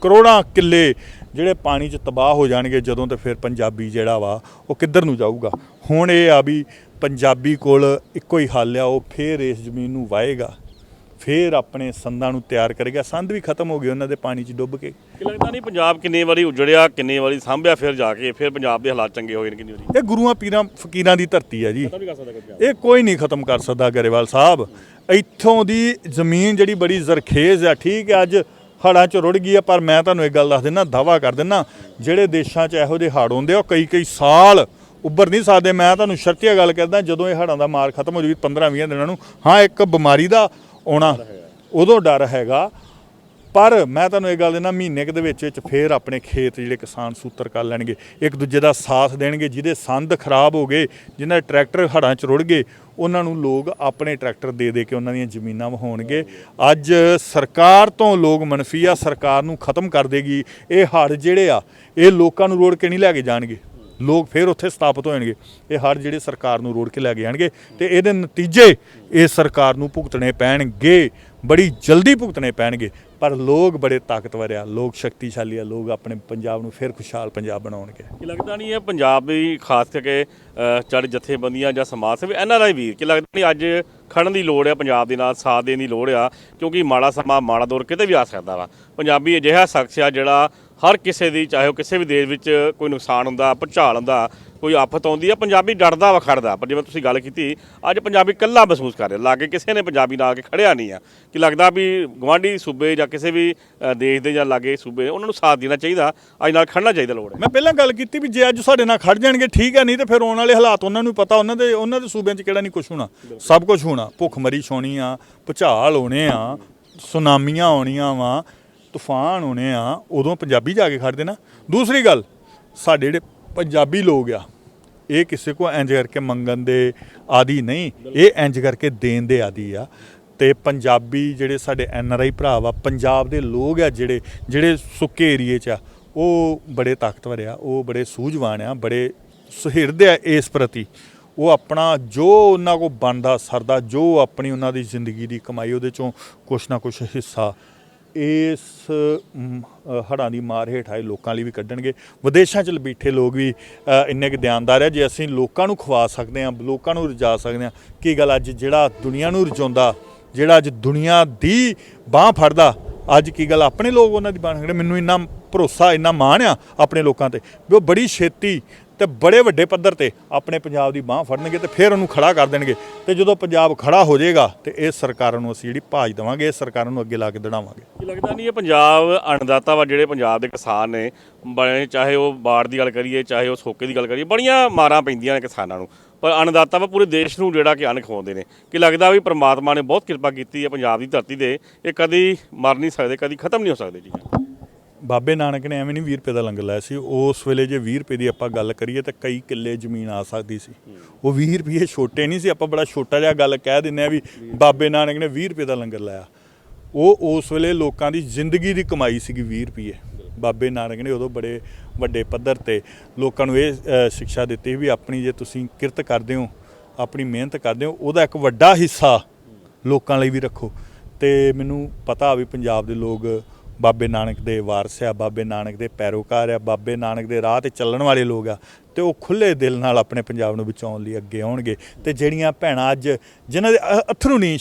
ਕਰੋੜਾਂ ਕਿੱਲੇ ਜਿਹੜੇ ਪਾਣੀ 'ਚ ਤਬਾਹ ਹੋ ਜਾਣਗੇ ਜਦੋਂ ਤੇ ਫਿਰ ਪੰਜਾਬੀ ਜਿਹੜਾ ਵਾ ਉਹ ਕਿੱਧਰ ਨੂੰ ਜਾਊਗਾ? ਹੁਣ ਇਹ ਆ ਵੀ ਪੰਜਾਬੀ ਕੋਲ ਇੱਕੋ ਹੀ ਹੱਲ ਆ ਉਹ ਫੇਰ ਇਸ ਜ਼ਮੀਨ ਨੂੰ ਵਾਹੇਗਾ ਫੇਰ ਆਪਣੇ ਸੰਦਾਂ ਨੂੰ ਤਿਆਰ ਕਰੇਗਾ। ਸੰਦ ਵੀ ਖਤਮ ਹੋ ਗਏ ਉਹਨਾਂ ਦੇ ਪਾਣੀ 'ਚ ਡੁੱਬ ਕੇ। ਕੀ ਲੱਗਦਾ ਨਹੀਂ ਪੰਜਾਬ ਕਿੰਨੇ ਵਾਰੀ ਉਜੜਿਆ ਕਿੰਨੇ ਵਾਰੀ ਸਾਂਭਿਆ ਫਿਰ ਜਾ ਕੇ ਫਿਰ ਪੰਜਾਬ ਦੇ ਹਾਲਾਤ ਚੰਗੇ ਹੋਏ ਨੇ ਕਿੰਨੀ ਵਾਰੀ? ਇਹ ਗੁਰੂਆਂ ਪੀਰਾਂ ਫਕੀਰਾਂ ਦੀ ਧਰਤੀ ਹੈ ਜੀ। ਇਹ ਕੋਈ ਨਹੀਂ ਖਤਮ ਕਰ ਸਕਦਾ ਗਰੇਵਾਲ ਸਾਹਿਬ। ਇੱਥੋਂ ਦੀ ਜ਼ਮੀਨ ਜਿਹੜੀ ਬੜੀ ਜ਼ਰਖੇਜ਼ ਆ ਠੀਕ ਹੈ ਅੱਜ ਹੜਾਂ 'ਚ ਰੁੜ ਗਈ ਆ, ਪਰ ਮੈਂ ਤੁਹਾਨੂੰ ਇੱਕ ਗੱਲ ਦੱਸ ਦਿੰਦਾ ਦਾਵਾ ਕਰ ਦਿੰਦਾ, ਜਿਹੜੇ ਦੇਸ਼ਾਂ 'ਚ ਇਹੋ ਜਿਹੇ ਹੜ੍ਹ ਹੁੰਦੇ ਆ, ਉਹ ਕਈ ਕਈ ਸਾਲ ਉੱਭਰ ਨਹੀਂ ਸਕਦੇ। ਮੈਂ ਤੁਹਾਨੂੰ ਸ਼ਰਤੀਆ ਗੱਲ ਕਰਦਾ, ਜਦੋਂ ਇਹ ਹੜ੍ਹਾਂ ਦਾ ਮਾਰ ਖਤਮ ਹੋ ਜੂਗੀ 15-20 ਦਿਨਾਂ ਨੂੰ, ਹਾਂ, ਇੱਕ ਬਿਮਾਰੀ ਦਾ ਆਉਣਾ, ਉਦੋਂ ਡਰ ਹੈਗਾ ਪਰ ਮੈਂ ਤੁਹਾਨੂੰ ਇਹ ਗੱਲ ਦੇਣਾ ਮਹੀਨੇ ਕੁ ਦੇ ਵਿੱਚ ਵਿੱਚ ਫੇਰ ਆਪਣੇ ਖੇਤ ਜਿਹੜੇ ਕਿਸਾਨ ਸੂਤਰ ਕਰ ਲੈਣਗੇ। ਇੱਕ ਦੂਜੇ ਦਾ ਸਾਥ ਦੇਣਗੇ, ਜਿਹਦੇ ਸੰਦ ਖਰਾਬ ਹੋ ਗਏ ਜਿਨ੍ਹਾਂ ਦੇ ਟਰੈਕਟਰ ਹੜਾਂ 'ਚ ਰੁੜ ਗਏ, ਉਹਨਾਂ ਨੂੰ ਲੋਕ ਆਪਣੇ ਟਰੈਕਟਰ ਦੇ ਦੇ ਕੇ ਉਹਨਾਂ ਦੀਆਂ ਜ਼ਮੀਨਾਂ ਵਹਾਉਣਗੇ। ਅੱਜ ਸਰਕਾਰ ਤੋਂ ਲੋਕ ਮਨਫੀ ਆ, ਸਰਕਾਰ ਨੂੰ ਖਤਮ ਕਰ ਦੇਗੀ। ਇਹ ਹੜ੍ਹ ਜਿਹੜੇ ਆ, ਇਹ ਲੋਕਾਂ ਨੂੰ ਰੋੜ ਕੇ ਨਹੀਂ ਲੈ ਕੇ ਜਾਣਗੇ। ਲੋਕ ਫਿਰ ਉੱਥੇ ਸਥਾਪਿਤ ਹੋਣਗੇ। ਇਹ ਹਰ ਜਿਹੜੇ ਸਰਕਾਰ ਨੂੰ ਰੋੜ ਕੇ ਲੈ ਕੇ ਜਾਣਗੇ ਤੇ ਇਹਦੇ ਨਤੀਜੇ ਇਹ ਸਰਕਾਰ ਨੂੰ ਭੁਗਤਣੇ ਪੈਣਗੇ। ਬੜੀ ਜਲਦੀ ਭੁਗਤਣੇ ਪੈਣਗੇ। ਪਰ ਲੋਕ ਬੜੇ ਤਾਕਤਵਰ ਆ ਲੋਕ ਸ਼ਕਤੀਸ਼ਾਲੀ ਆ ਲੋਕ ਆਪਣੇ ਪੰਜਾਬ ਨੂੰ ਫਿਰ ਖੁਸ਼ਹਾਲ ਪੰਜਾਬ ਬਣਾਉਣਗੇ। ਕੀ ਲੱਗਦਾ ਨਹੀਂ ਇਹ ਦੀ ਖਾਸ ਕਰਕੇ ਅ, ਚੜ ਜਥੇਬੰਦੀਆਂ ਜਾਂ ਸਮਾਜ ਸੇਵੀ ਐਨਆਰਆਈ ਵੀਰ ਕੀ ਲੱਗਦਾ ਨਹੀਂ ਅੱਜ ਖੜਨ ਦੀ ਲੋੜ ਆ ਪੰਜਾਬ ਦੇ ਨਾਲ ਸਾਥ ਦੇਣ ਦੀ ਲੋੜ ਆ ਕਿਉਂਕਿ ਮਾੜਾ ਸਮਾਂ ਮਾੜਾ ਦੌਰ ਕਿਤੇ ਵੀ ਆ ਸਕਦਾ ਵਾ। ਪੰਜਾਬੀ ਅਜਿਹਾ ਸ਼ਖਸ ਆ ਜਿਹੜਾ ਹਰ ਕਿਸੇ ਦੀ ਚਾਹੇ ਉਹ ਕਿਸੇ ਵੀ ਦੇਸ਼ ਵਿੱਚ ਕੋਈ ਨੁਕਸਾਨ ਹੁੰਦਾ ਭੁਚਾਲ ਹੁੰਦਾ ਕੋਈ ਆਫਤ ਆਉਂਦੀ ਆ ਪੰਜਾਬੀ ਡਰਦਾ ਵਾ ਖੜਦਾ। ਪਰ ਜਿਵੇਂ ਤੁਸੀਂ ਗੱਲ ਕੀਤੀ ਅੱਜ ਪੰਜਾਬੀ ਇਕੱਲਾ ਮਹਿਸੂਸ ਕਰ ਰਿਹਾ। ਲਾਗੇ ਕਿਸੇ ਨੇ ਪੰਜਾਬੀ ਨਾਲ ਆ ਕੇ ਖੜਿਆ ਨਹੀਂ ਆ। ਕਿ ਲੱਗਦਾ ਵੀ ਗਵਾਂਢੀ ਸੂਬੇ ਜਾਂ ਕਿਸੇ ਵੀ ਦੇਸ਼ ਦੇ ਜਾਂ ਲਾਗੇ ਸੂਬੇ ਉਹਨਾਂ ਨੂੰ ਸਾਥ ਦੇਣਾ ਚਾਹੀਦਾ ਅੱਜ ਨਾਲ ਖੜਨਾ ਚਾਹੀਦਾ ਲੋੜ ਹੈ। ਮੈਂ ਪਹਿਲਾਂ ਗੱਲ ਕੀਤੀ ਵੀ ਜੇ ਅੱਜ ਸਾਡੇ ਨਾਲ ਖੜ ਜਾਣਗੇ ਠੀਕ ਹੈ ਨਹੀਂ ਤੇ ਫਿਰ ਆਉਣ ਵਾਲੇ ਹਾਲਾਤ ਉਹਨਾਂ ਨੂੰ ਪਤਾ ਉਹਨਾਂ ਦੇ ਉਹਨਾਂ ਦੇ ਸੂਬਿਆਂ 'ਚ ਕਿਹੜਾ ਨਹੀਂ ਕੁਝ ਹੋਣਾ। ਸਭ ਕੁਝ ਹੋਣਾ। ਭੁੱਖਮਰੀ ਛੋਣੀ ਆ ਭੁਚਾਲ ਹੋਣੇ ਆ ਸੁਨਾਮੀਆਂ ਆਉਣੀਆਂ ਵਾ ਤੂਫਾਨ ਹੋਣੇ ਆ, ਉਦੋਂ ਪੰਜਾਬੀ ਜਾ ਕੇ ਖੜਦੇ ਨਾ। ਦੂਸਰੀ ਗੱਲ, ਸਾਡੇ ਜਿਹੜੇ ਪੰਜਾਬੀ ਲੋਕ ਆ, ਇਹ ਕਿਸੇ ਕੋ ਇੰਜ ਕਰਕੇ ਮੰਗਣ ਦੇ ਆਦੀ ਨਹੀਂ, ਇਹ ਇੰਜ ਕਰਕੇ ਦੇਣ ਦੇ ਆਦੀ ਆ। ਤੇ ਪੰਜਾਬੀ ਜਿਹੜੇ ਸਾਡੇ ਐਨ ਆਰ ਆਈ ਭਰਾ ਵਾ ਪੰਜਾਬ ਦੇ ਲੋਕ ਆ ਜਿਹੜੇ ਜਿਹੜੇ ਸੁੱਕੇ ਏਰੀਏ 'ਚ ਆ, ਉਹ ਬੜੇ ਤਾਕਤਵਰ ਆ, ਉਹ ਬੜੇ ਸੂਝਵਾਨ ਆ, ਬੜੇ ਸੁਹਿਰਦ ਆ ਇਸ ਪ੍ਰਤੀ। ਉਹ ਆਪਣਾ ਜੋ ਉਹਨਾਂ ਕੋ ਬਣਦਾ ਸਰਦਾ, ਜੋ ਆਪਣੀ ਉਹਨਾਂ ਦੀ ਜ਼ਿੰਦਗੀ ਦੀ ਕਮਾਈ, ਉਹਦੇ ਚੋਂ ਕੁਛ ਨਾ ਕੁਛ ਹਿੱਸਾ ਇਸ ਹੜ੍ਹਾਂ ਦੀ ਮਾਰ ਹੇਠ ਆਏ ਲੋਕਾਂ ਲਈ ਵੀ ਕੱਢਣਗੇ। ਵਿਦੇਸ਼ਾਂ 'ਚ ਬੈਠੇ ਲੋਕ ਵੀ ਇੰਨੇ ਕੁ ਧਿਆਨਦਾਰ ਹੈ ਜੇ ਅਸੀਂ ਲੋਕਾਂ ਨੂੰ ਖਵਾ ਸਕਦੇ ਹਾਂ, ਲੋਕਾਂ ਨੂੰ ਰਜਾ ਸਕਦੇ ਹਾਂ, ਕੀ ਗੱਲ ਅੱਜ ਜਿਹੜਾ ਦੁਨੀਆ ਨੂੰ ਰਜਾਉਂਦਾ, ਜਿਹੜਾ ਅੱਜ ਦੁਨੀਆ ਦੀ ਬਾਹ ਫੜਦਾ, ਅੱਜ ਕੀ ਗੱਲ ਆਪਣੇ ਲੋਕ ਉਹਨਾਂ ਦੀ ਬਣ ਫੜਦੇ? ਮੈਨੂੰ ਇੰਨਾ ਭਰੋਸਾ, ਇੰਨਾ ਮਾਣ ਆ ਆਪਣੇ ਲੋਕਾਂ ਤੇ। ਵੀ ਉਹ ਬੜੀ ਛੇਤੀ ਤੇ ਬੜੇ ਵੱਡੇ ਪੱਧਰ ਤੇ ਆਪਣੇ ਪੰਜਾਬ ਦੀ ਬਾਹ ਫੜਨਗੇ ਤੇ ਫਿਰ ਉਹਨੂੰ ਖੜਾ ਕਰ ਦੇਣਗੇ। ਤੇ ਜਦੋਂ ਪੰਜਾਬ ਖੜਾ ਹੋ ਜਾਏਗਾ, ਤੇ ਇਹ ਸਰਕਾਰਾਂ ਨੂੰ ਅਸੀਂ ਜਿਹੜੀ ਭਾਜ ਦੇਵਾਂਗੇ, ਇਸ ਸਰਕਾਰਾਂ ਨੂੰ ਅੱਗੇ ਲਾ ਕੇ ਦੜਾਵਾਂਗੇ। ਲੱਗਦਾ ਨਹੀਂ ਇਹ ਪੰਜਾਬ ਅੰਨਦਾਤਾ ਵਾ, ਜਿਹੜੇ ਪੰਜਾਬ ਦੇ ਕਿਸਾਨ ਨੇ, ਬਣੇ ਚਾਹੇ ਉਹ ਬਾੜ ਦੀ ਗੱਲ ਕਰੀਏ, ਚਾਹੇ ਉਹ ਸੋਕੇ ਦੀ ਗੱਲ ਕਰੀਏ, ਬੜੀਆਂ ਮਾਰਾਂ ਪੈਂਦੀਆਂ ਨੇ ਕਿਸਾਨਾਂ ਨੂੰ। ਪਰ ਅੰਨਦਾਤਾ ਵਾ, ਪੂਰੇ ਦੇਸ਼ ਨੂੰ ਜਿਹੜਾ ਕਿ ਅੰਨ ਖਵਾਉਂਦੇ ਨੇ। ਕਿ ਲੱਗਦਾ ਵੀ ਪ੍ਰਮਾਤਮਾ ਨੇ ਬਹੁਤ ਕਿਰਪਾ ਕੀਤੀ ਹੈ ਪੰਜਾਬ ਦੀ ਧਰਤੀ ਤੇ, ਇਹ ਕਦੀ ਮਰ ਨਹੀਂ ਸਕਦੇ, ਕਦੀ ਖਤਮ ਨਹੀਂ ਹੋ ਸਕਦੇ ਜੀ। ਬਾਬੇ ਨਾਨਕ ਨੇ ਐਵੇਂ ਨਹੀਂ 20 ਰੁਪਏ ਦਾ ਲੰਗਰ ਲਾਇਆ ਸੀ ਉਸ ਵੇਲੇ ਜੇ 20 ਰੁਪਏ ਦੀ ਆਪਾਂ ਗੱਲ ਕਰੀਏ ਤਾਂ ਕਈ ਕਿੱਲੇ ਜ਼ਮੀਨ ਆ ਸਕਦੀ ਸੀ। ਉਹ 20 ਰੁਪਏ ਛੋਟੇ ਨਹੀਂ ਸੀ ਆਪਾਂ ਬੜਾ ਛੋਟਾ ਜਿਹਾ ਗੱਲ ਕਹਿ ਦਿੰਨੇ ਆ ਵੀ ਬਾਬੇ ਨਾਨਕ ਨੇ 20 ਰੁਪਏ ਦਾ ਲੰਗਰ ਲਾਇਆ। ਉਹ ਉਸ ਵੇਲੇ ਲੋਕਾਂ ਦੀ ਜ਼ਿੰਦਗੀ ਦੀ ਕਮਾਈ ਸੀਗੀ 20 ਰੁਪਏ। ਬਾਬੇ ਨਾਨਕ ਨੇ ਉਦੋਂ ਬੜੇ ਵੱਡੇ ਪੱਧਰ ਤੇ ਲੋਕਾਂ ਨੂੰ ਇਹ ਅ, ਸਿੱਖਿਆ ਦਿੱਤੀ ਵੀ ਆਪਣੀ ਜੇ ਤੁਸੀਂ ਕਿਰਤ ਕਰਦੇ ਹੋ ਆਪਣੀ ਮਿਹਨਤ ਕਰਦੇ ਹੋ ਉਹਦਾ ਇੱਕ ਵੱਡਾ ਹਿੱਸਾ ਲੋਕਾਂ ਲਈ ਵੀ ਰੱਖੋ। ਤੇ ਮੈਨੂੰ ਪਤਾ ਵੀ ਪੰਜਾਬ ਦੇ ਲੋਕ ਬਾਬੇ ਨਾਨਕ ਦੇ ਵਾਰਸ ਆ ਬਾਬੇ ਨਾਨਕ ਦੇ ਪੈਰੋਕਾਰ ਆ ਬਾਬੇ ਨਾਨਕ ਦੇ ਰਾਹ ਤੇ ਚੱਲਣ ਵਾਲੇ ਲੋਕ ਆ ਤੇ ਉਹ ਖੁੱਲੇ ਦਿਲ ਨਾਲ ਆਪਣੇ ਪੰਜਾਬ ਨੂੰ ਬਚਾਉਣ ਲਈ ਅੱਗੇ ਆਉਣਗੇ। ਤੇ ਜਿਹੜੀਆਂ ਭੈਣਾਂ ਅੱਜ ਜਿਨ੍ਹਾਂ ਦੇ ਅਥਰੂ ਨਹੀਂ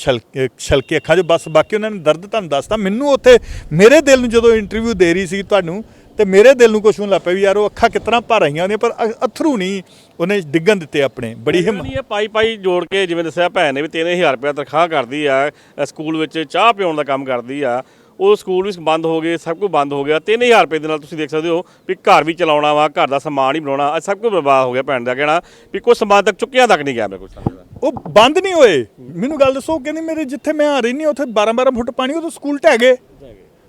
ਛਲਕੇ ਅੱਖਾਂ 'ਚ ਬਸ ਬਾਕੀ ਉਹਨਾਂ ਨੇ ਦਰਦ ਤੁਹਾਨੂੰ ਦੱਸਤਾ ਮੈਨੂੰ ਉੱਥੇ ਮੇਰੇ ਦਿਲ ਨੂੰ ਜਦੋਂ ਇੰਟਰਵਿਊ ਦੇ ਰਹੀ ਸੀ ਤੁਹਾਨੂੰ ਤੇ ਮੇਰੇ ਦਿਲ ਨੂੰ ਕੁਛ ਹੋਣ ਲੱਗ ਪਿਆ ਵੀ ਯਾਰ ਉਹ ਅੱਖਾਂ ਕਿਤਨਾ ਭਰ ਆਈਆਂ ਉਹਦੀਆਂ ਪਰ ਅਥਰੂ ਨਹੀਂ ਉਹਨੇ ਡਿੱਗਣ ਦਿੱਤੇ ਆਪਣੇ ਬੜੀ ਹਿੰਮਤ। ਨਹੀਂ ਇਹ ਪਾਈ ਪਾਈ ਜੋੜ ਕੇ ਜਿਵੇਂ ਦੱਸਿਆ ਭੈਣ ਨੇ ਵੀ 3000 ਰੁਪਏ ਤਨਖਾਹ ਕਰਦੀ ਆ ਸਕੂਲ ਵਿੱਚ ਚਾਹ ਪਿਉਣ ਦਾ ਕੰਮ ਕਰਦੀ ਆ ਉਹ ਸਕੂਲ ਵੀ ਬੰਦ ਹੋ ਗਏ, ਸਭ ਕੁਝ ਬੰਦ ਹੋ ਗਿਆ। 3000 ਰੁਪਏ ਦੇ ਨਾਲ ਤੁਸੀਂ ਦੇਖ ਸਕਦੇ ਹੋ ਵੀ ਘਰ ਵੀ ਚਲਾਉਣਾ ਵਾ, ਘਰ ਦਾ ਸਮਾਨ ਹੀ ਬਣਾਉਣਾ, ਅੱਜ ਸਭ ਕੁਝ ਬਰਬਾਦ ਹੋ ਗਿਆ ਭੈਣ ਦਾ ਕਹਿਣਾ ਵੀ ਕੋਈ ਸਮਾਨ ਤੱਕ ਚੁੱਕਿਆ ਤੱਕ ਨਹੀਂ ਗਿਆ ਮੇਰੇ ਕੋਲ। ਸਮਝਦਾ ਉਹ ਬੰਦ ਨਹੀਂ ਹੋਏ। ਮੈਨੂੰ ਗੱਲ ਦੱਸੋ, ਉਹ ਕਹਿੰਦੀ ਮੇਰੇ ਜਿੱਥੇ ਮੈਂ ਆ ਰਹੀ ਨਹੀਂ, ਉੱਥੇ 12 12 ਫੁੱਟ ਪਾਣੀ ਉਹ ਤਾਂ ਸਕੂਲ ਢਹਿ ਗਏ।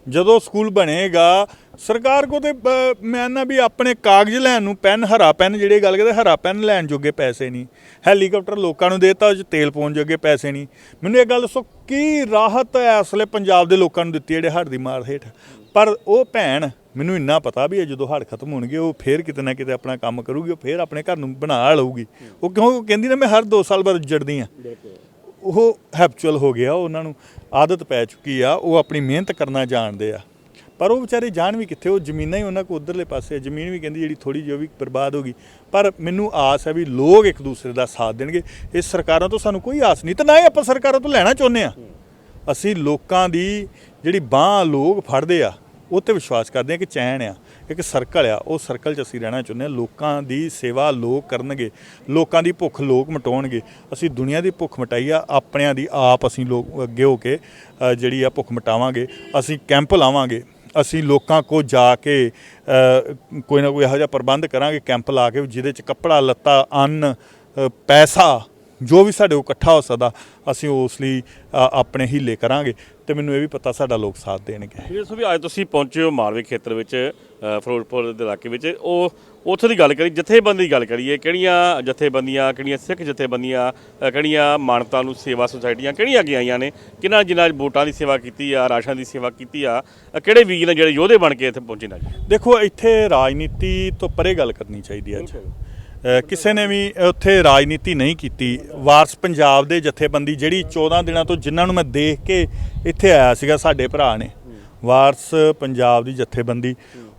ਜਦੋਂ ਸਕੂਲ ਬਣੇਗਾ ਸਰਕਾਰ ਕੋ ਤੇ ਅ, ਮੈਂ ਨਾ ਵੀ ਆਪਣੇ ਕਾਗਜ਼ ਲੈਣ ਨੂੰ ਪੈਨ ਹਰਾ ਪੈਨ ਜਿਹੜੇ ਗੱਲ ਕਰਦੇ ਹਰਾ ਪੈਨ ਲੈਣ ਜੋਗੇ ਪੈਸੇ ਨਹੀਂ। ਹੈਲੀਕਾਪਟਰ ਲੋਕਾਂ ਨੂੰ ਦੇਤਾ ਉਹ 'ਚ ਤੇਲ ਪਾਉਣ ਜੋਗੇ ਪੈਸੇ ਨਹੀਂ। ਮੈਨੂੰ ਇਹ ਗੱਲ ਦੱਸੋ ਕੀ ਰਾਹਤ ਹੈ ਇਸ ਵੇਲੇ ਪੰਜਾਬ ਦੇ ਲੋਕਾਂ ਨੂੰ ਦਿੱਤੀ ਜਿਹੜੇ ਹੜ੍ਹ ਦੀ ਮਾਰ ਹੇਠ? ਪਰ ਉਹ ਭੈਣ ਮੈਨੂੰ ਇੰਨਾ ਪਤਾ ਵੀ ਇਹ ਜਦੋਂ ਹੜ੍ਹ ਖਤਮ ਹੋਣਗੇ ਉਹ ਫੇਰ ਕਿਤੇ ਨਾ ਕਿਤੇ ਆਪਣਾ ਕੰਮ ਕਰੂਗੀ ਉਹ ਫੇਰ ਆਪਣੇ ਘਰ ਨੂੰ ਬਣਾ ਲਊਗੀ। ਉਹ ਕਿਉਂ ਉਹ ਕਹਿੰਦੀ ਨਾ ਮੈਂ ਹਰ 2 ਸਾਲ ਬਾਅਦ ਉੱਜੜਦੀ ਆ ਉਹ ਹੈਪਚੁਅਲ ਹੋ ਗਿਆ ਉਹਨਾਂ ਨੂੰ ਆਦਤ ਪੈ ਚੁੱਕੀ ਆ ਉਹ ਆਪਣੀ ਮਿਹਨਤ ਕਰਨਾ ਜਾਣਦੇ ਆ। ਪਰ ਉਹ ਵਿਚਾਰੇ ਜਾਣ ਵੀ ਕਿੱਥੇ, ਉਹ ਜ਼ਮੀਨਾਂ ਹੀ ਉਹਨਾਂ ਕੋ ਉਧਰਲੇ ਪਾਸੇ ਆ। ਜ਼ਮੀਨ ਵੀ ਕਹਿੰਦੀ ਜਿਹੜੀ ਥੋੜੀ ਜਿਹੀ ਉਹ ਵੀ ਬਰਬਾਦ ਹੋ ਗਈ। ਪਰ ਮੈਨੂੰ ਆਸ ਹੈ ਵੀ ਲੋਕ ਇੱਕ ਦੂਸਰੇ ਦਾ ਸਾਥ ਦੇਣਗੇ। ਇਹ ਸਰਕਾਰਾਂ ਤੋਂ ਸਾਨੂੰ ਕੋਈ ਆਸ ਨਹੀਂ, ਤੇ ਨਾ ਹੀ ਆਪਾਂ ਸਰਕਾਰਾਂ ਤੋਂ ਲੈਣਾ ਚਾਹੁੰਦੇ ਆ ਅਸੀਂ ਲੋਕਾਂ ਦੀ ਜਿਹੜੀ ਬਾਹ ਲੋਕ ਫੜਦੇ ਆ, ਉਹ ਤੇ ਵਿਸ਼ਵਾਸ ਕਰਦੇ ਆ ਕਿ ਚੈਨ ਆ, ਇੱਕ ਸਰਕਲ ਆ, ਉਹ ਸਰਕਲ 'ਚ ਅਸੀਂ ਰਹਿਣਾ ਚਾਹੁੰਦੇ ਆ ਲੋਕਾਂ ਦੀ ਸੇਵਾ ਲੋਕ ਕਰਨਗੇ, ਲੋਕਾਂ ਦੀ ਭੁੱਖ ਲੋਕ ਮਟਾਉਣਗੇ। ਅਸੀਂ ਦੁਨੀਆ ਦੀ ਭੁੱਖ ਮਟਾਈ ਆ, ਆਪਣਿਆਂ ਦੀ ਆਪ ਅਸੀਂ ਲੋਕ ਅੱਗੇ ਹੋ ਕੇ ਜਿਹੜੀ ਆ ਭੁੱਖ ਮਟਾਵਾਂਗੇ। ਅਸੀਂ ਕੈਂਪ ਲਾਵਾਂਗੇ। ਅਸੀਂ ਲੋਕਾਂ ਕੋ ਜਾ ਕੇ ਕੋਈ ਨਾ ਕੋਈ ਇਹੋ ਜਿਹਾ ਪ੍ਰਬੰਧ ਕਰਾਂਗੇ, ਕੈਂਪ ਲਾ ਕੇ, ਜਿਹਦੇ 'ਚ ਕੱਪੜਾ, ਲੱਤਾ, ਅੰਨ ਪੈਸਾ ਜੋ ਵੀ ਸਾਡੇ ਕੋਲ ਇਕੱਠਾ ਹੋ ਸਕਦਾ ਅਸੀਂ ਉਸ ਲਈ ਆਪਣੇ ਹੀਲੇ ਕਰਾਂਗੇ ਤੇ ਮੈਨੂੰ ਇਹ ਵੀ ਪਤਾ ਸਾਡਾ ਲੋਕ ਸਾਥ ਦੇਣਗੇ। ਵੀਰ ਸੋ ਵੀ ਅੱਜ ਤੁਸੀਂ ਪਹੁੰਚੇ ਹੋ ਮਾਲਵੇ ਖੇਤਰ ਵਿੱਚ ਫਿਰੋਜ਼ਪੁਰ ਦੇ ਇਲਾਕੇ ਵਿੱਚ। ਉਹ ਉੱਥੋਂ ਦੀ ਗੱਲ ਕਰੀ ਜਥੇਬੰਦੀ ਦੀ ਗੱਲ ਕਰੀਏ ਕਿਹੜੀਆਂ ਜਥੇਬੰਦੀਆਂ ਕਿਹੜੀਆਂ ਸਿੱਖ ਜਥੇਬੰਦੀਆਂ ਕਿਹੜੀਆਂ ਮਾਨਵਤਾ ਨੂੰ ਸੇਵਾ ਸੁਸਾਇਟੀਆਂ ਕਿਹੜੀਆਂ ਅੱਗੇ ਆਈਆਂ ਨੇ ਕਿਹਨਾਂ ਜਿਨ੍ਹਾਂ ਨੇ ਵੋਟਾਂ ਦੀ ਸੇਵਾ ਕੀਤੀ ਆ ਰਾਸ਼ਨ ਦੀ ਸੇਵਾ ਕੀਤੀ ਆ ਕਿਹੜੇ ਵੀਰ ਨੇ ਜਿਹੜੇ ਯੋਧੇ ਬਣ ਕੇ ਇੱਥੇ ਪਹੁੰਚੇ ਨੇ ਜੀ ਦੇਖੋ ਇੱਥੇ ਰਾਜਨੀਤੀ ਤੋਂ ਪਰੇ ਗੱਲ ਕਰਨੀ ਚਾਹੀਦੀ ਹੈ ਅੱਜ। ਕਿਸੇ ਨੇ ਵੀ ਉੱਥੇ ਰਾਜਨੀਤੀ ਨਹੀਂ ਕੀਤੀ ਵਾਰਸ ਪੰਜਾਬ ਦੇ ਜਥੇਬੰਦੀ ਜਿਹੜੀ 14 ਦਿਨਾਂ ਤੋਂ ਜਿਨ੍ਹਾਂ ਨੂੰ ਮੈਂ ਦੇਖ ਕੇ ਇੱਥੇ ਆਇਆ ਸੀਗਾ ਸਾਡੇ ਭਰਾ ਨੇ ਵਾਰਸ ਪੰਜਾਬ ਦੀ ਜਥੇਬੰਦੀ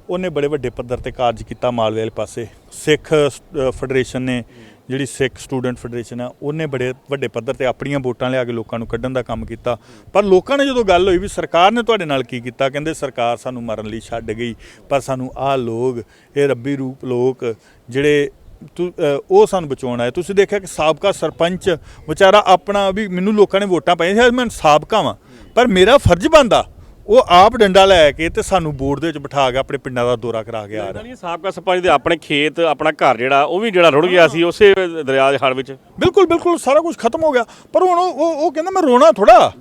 ਉਹਨੇ ਬੜੇ ਵੱਡੇ ਪੱਧਰ ਤੇ ਕਾਰਜ ਕੀਤਾ ਮਾਲਵੇ ਵਾਲੇ ਪਾਸੇ। ਸਿੱਖ ਅ, ਫੈਡਰੇਸ਼ਨ ਨੇ ਜਿਹੜੀ ਸਿੱਖ ਸਟੂਡੈਂਟ ਫੈਡਰੇਸ਼ਨ ਆ ਉਹਨੇ ਬੜੇ ਵੱਡੇ ਪੱਧਰ ਤੇ ਆਪਣੀਆਂ ਵੋਟਾਂ ਲਿਆ ਕੇ ਲੋਕਾਂ ਨੂੰ ਕੱਢਣ ਦਾ ਕੰਮ ਕੀਤਾ। ਪਰ ਲੋਕਾਂ ਨੇ ਜਦੋਂ ਗੱਲ ਹੋਈ ਵੀ ਸਰਕਾਰ ਨੇ ਤੁਹਾਡੇ ਨਾਲ ਕੀ ਕੀਤਾ ਕਹਿੰਦੇ ਸਰਕਾਰ ਸਾਨੂੰ ਮਰਨ ਲਈ ਛੱਡ ਗਈ ਪਰ ਸਾਨੂੰ ਆਹ ਲੋਕ ਇਹ ਰੱਬੀ ਰੂਪ ਲੋਕ ਜਿਹੜੇ ਉਹ ਸਾਨੂੰ ਬਚਾਉਣ ਆਏ। ਤੁਸੀਂ ਦੇਖਿਆ ਕਿ ਸਾਬਕਾ ਸਰਪੰਚ ਵਿਚਾਰਾ ਆਪਣਾ ਵੀ ਮੈਨੂੰ ਲੋਕਾਂ ਨੇ ਵੋਟਾਂ ਪਾਈਆਂ ਸੀ ਮੈਂ ਸਾਬਕਾ ਵਾਂ। ਪਰ ਮੇਰਾ ਫਰਜ਼ ਬਣਦਾ ਉਹ ਆਪ ਡੰਡਾ ਲੈ ਕੇ ਤੇ ਸਾਨੂੰ ਬੋਰਡ ਦੇ ਵਿੱਚ ਬਿਠਾ ਕੇ ਆਪਣੇ ਪਿੰਡਾਂ ਦਾ ਦੌਰਾ ਕਰਾ ਕੇ ਆ ਰਿਹਾ। ਨਹੀਂ ਸਾਬਕਾ ਸਰਪੰਚ ਦੇ ਆਪਣੇ ਖੇਤ ਆਪਣਾ ਘਰ ਜਿਹੜਾ ਉਹ ਵੀ ਜਿਹੜਾ ਰੁੜ ਗਿਆ ਸੀ ਉਸੇ ਦਰਿਆ ਦੇ ਹੜ ਵਿੱਚ। ਬਿਲਕੁਲ ਬਿਲਕੁਲ ਸਾਰਾ ਕੁਝ ਖਤਮ ਹੋ ਗਿਆ। ਪਰ ਹੁਣ ਉਹ ਉਹ- ਉਹ ਕਹਿੰਦਾ ਮੈਂ ਰੋਣਾ ਥੋੜਾ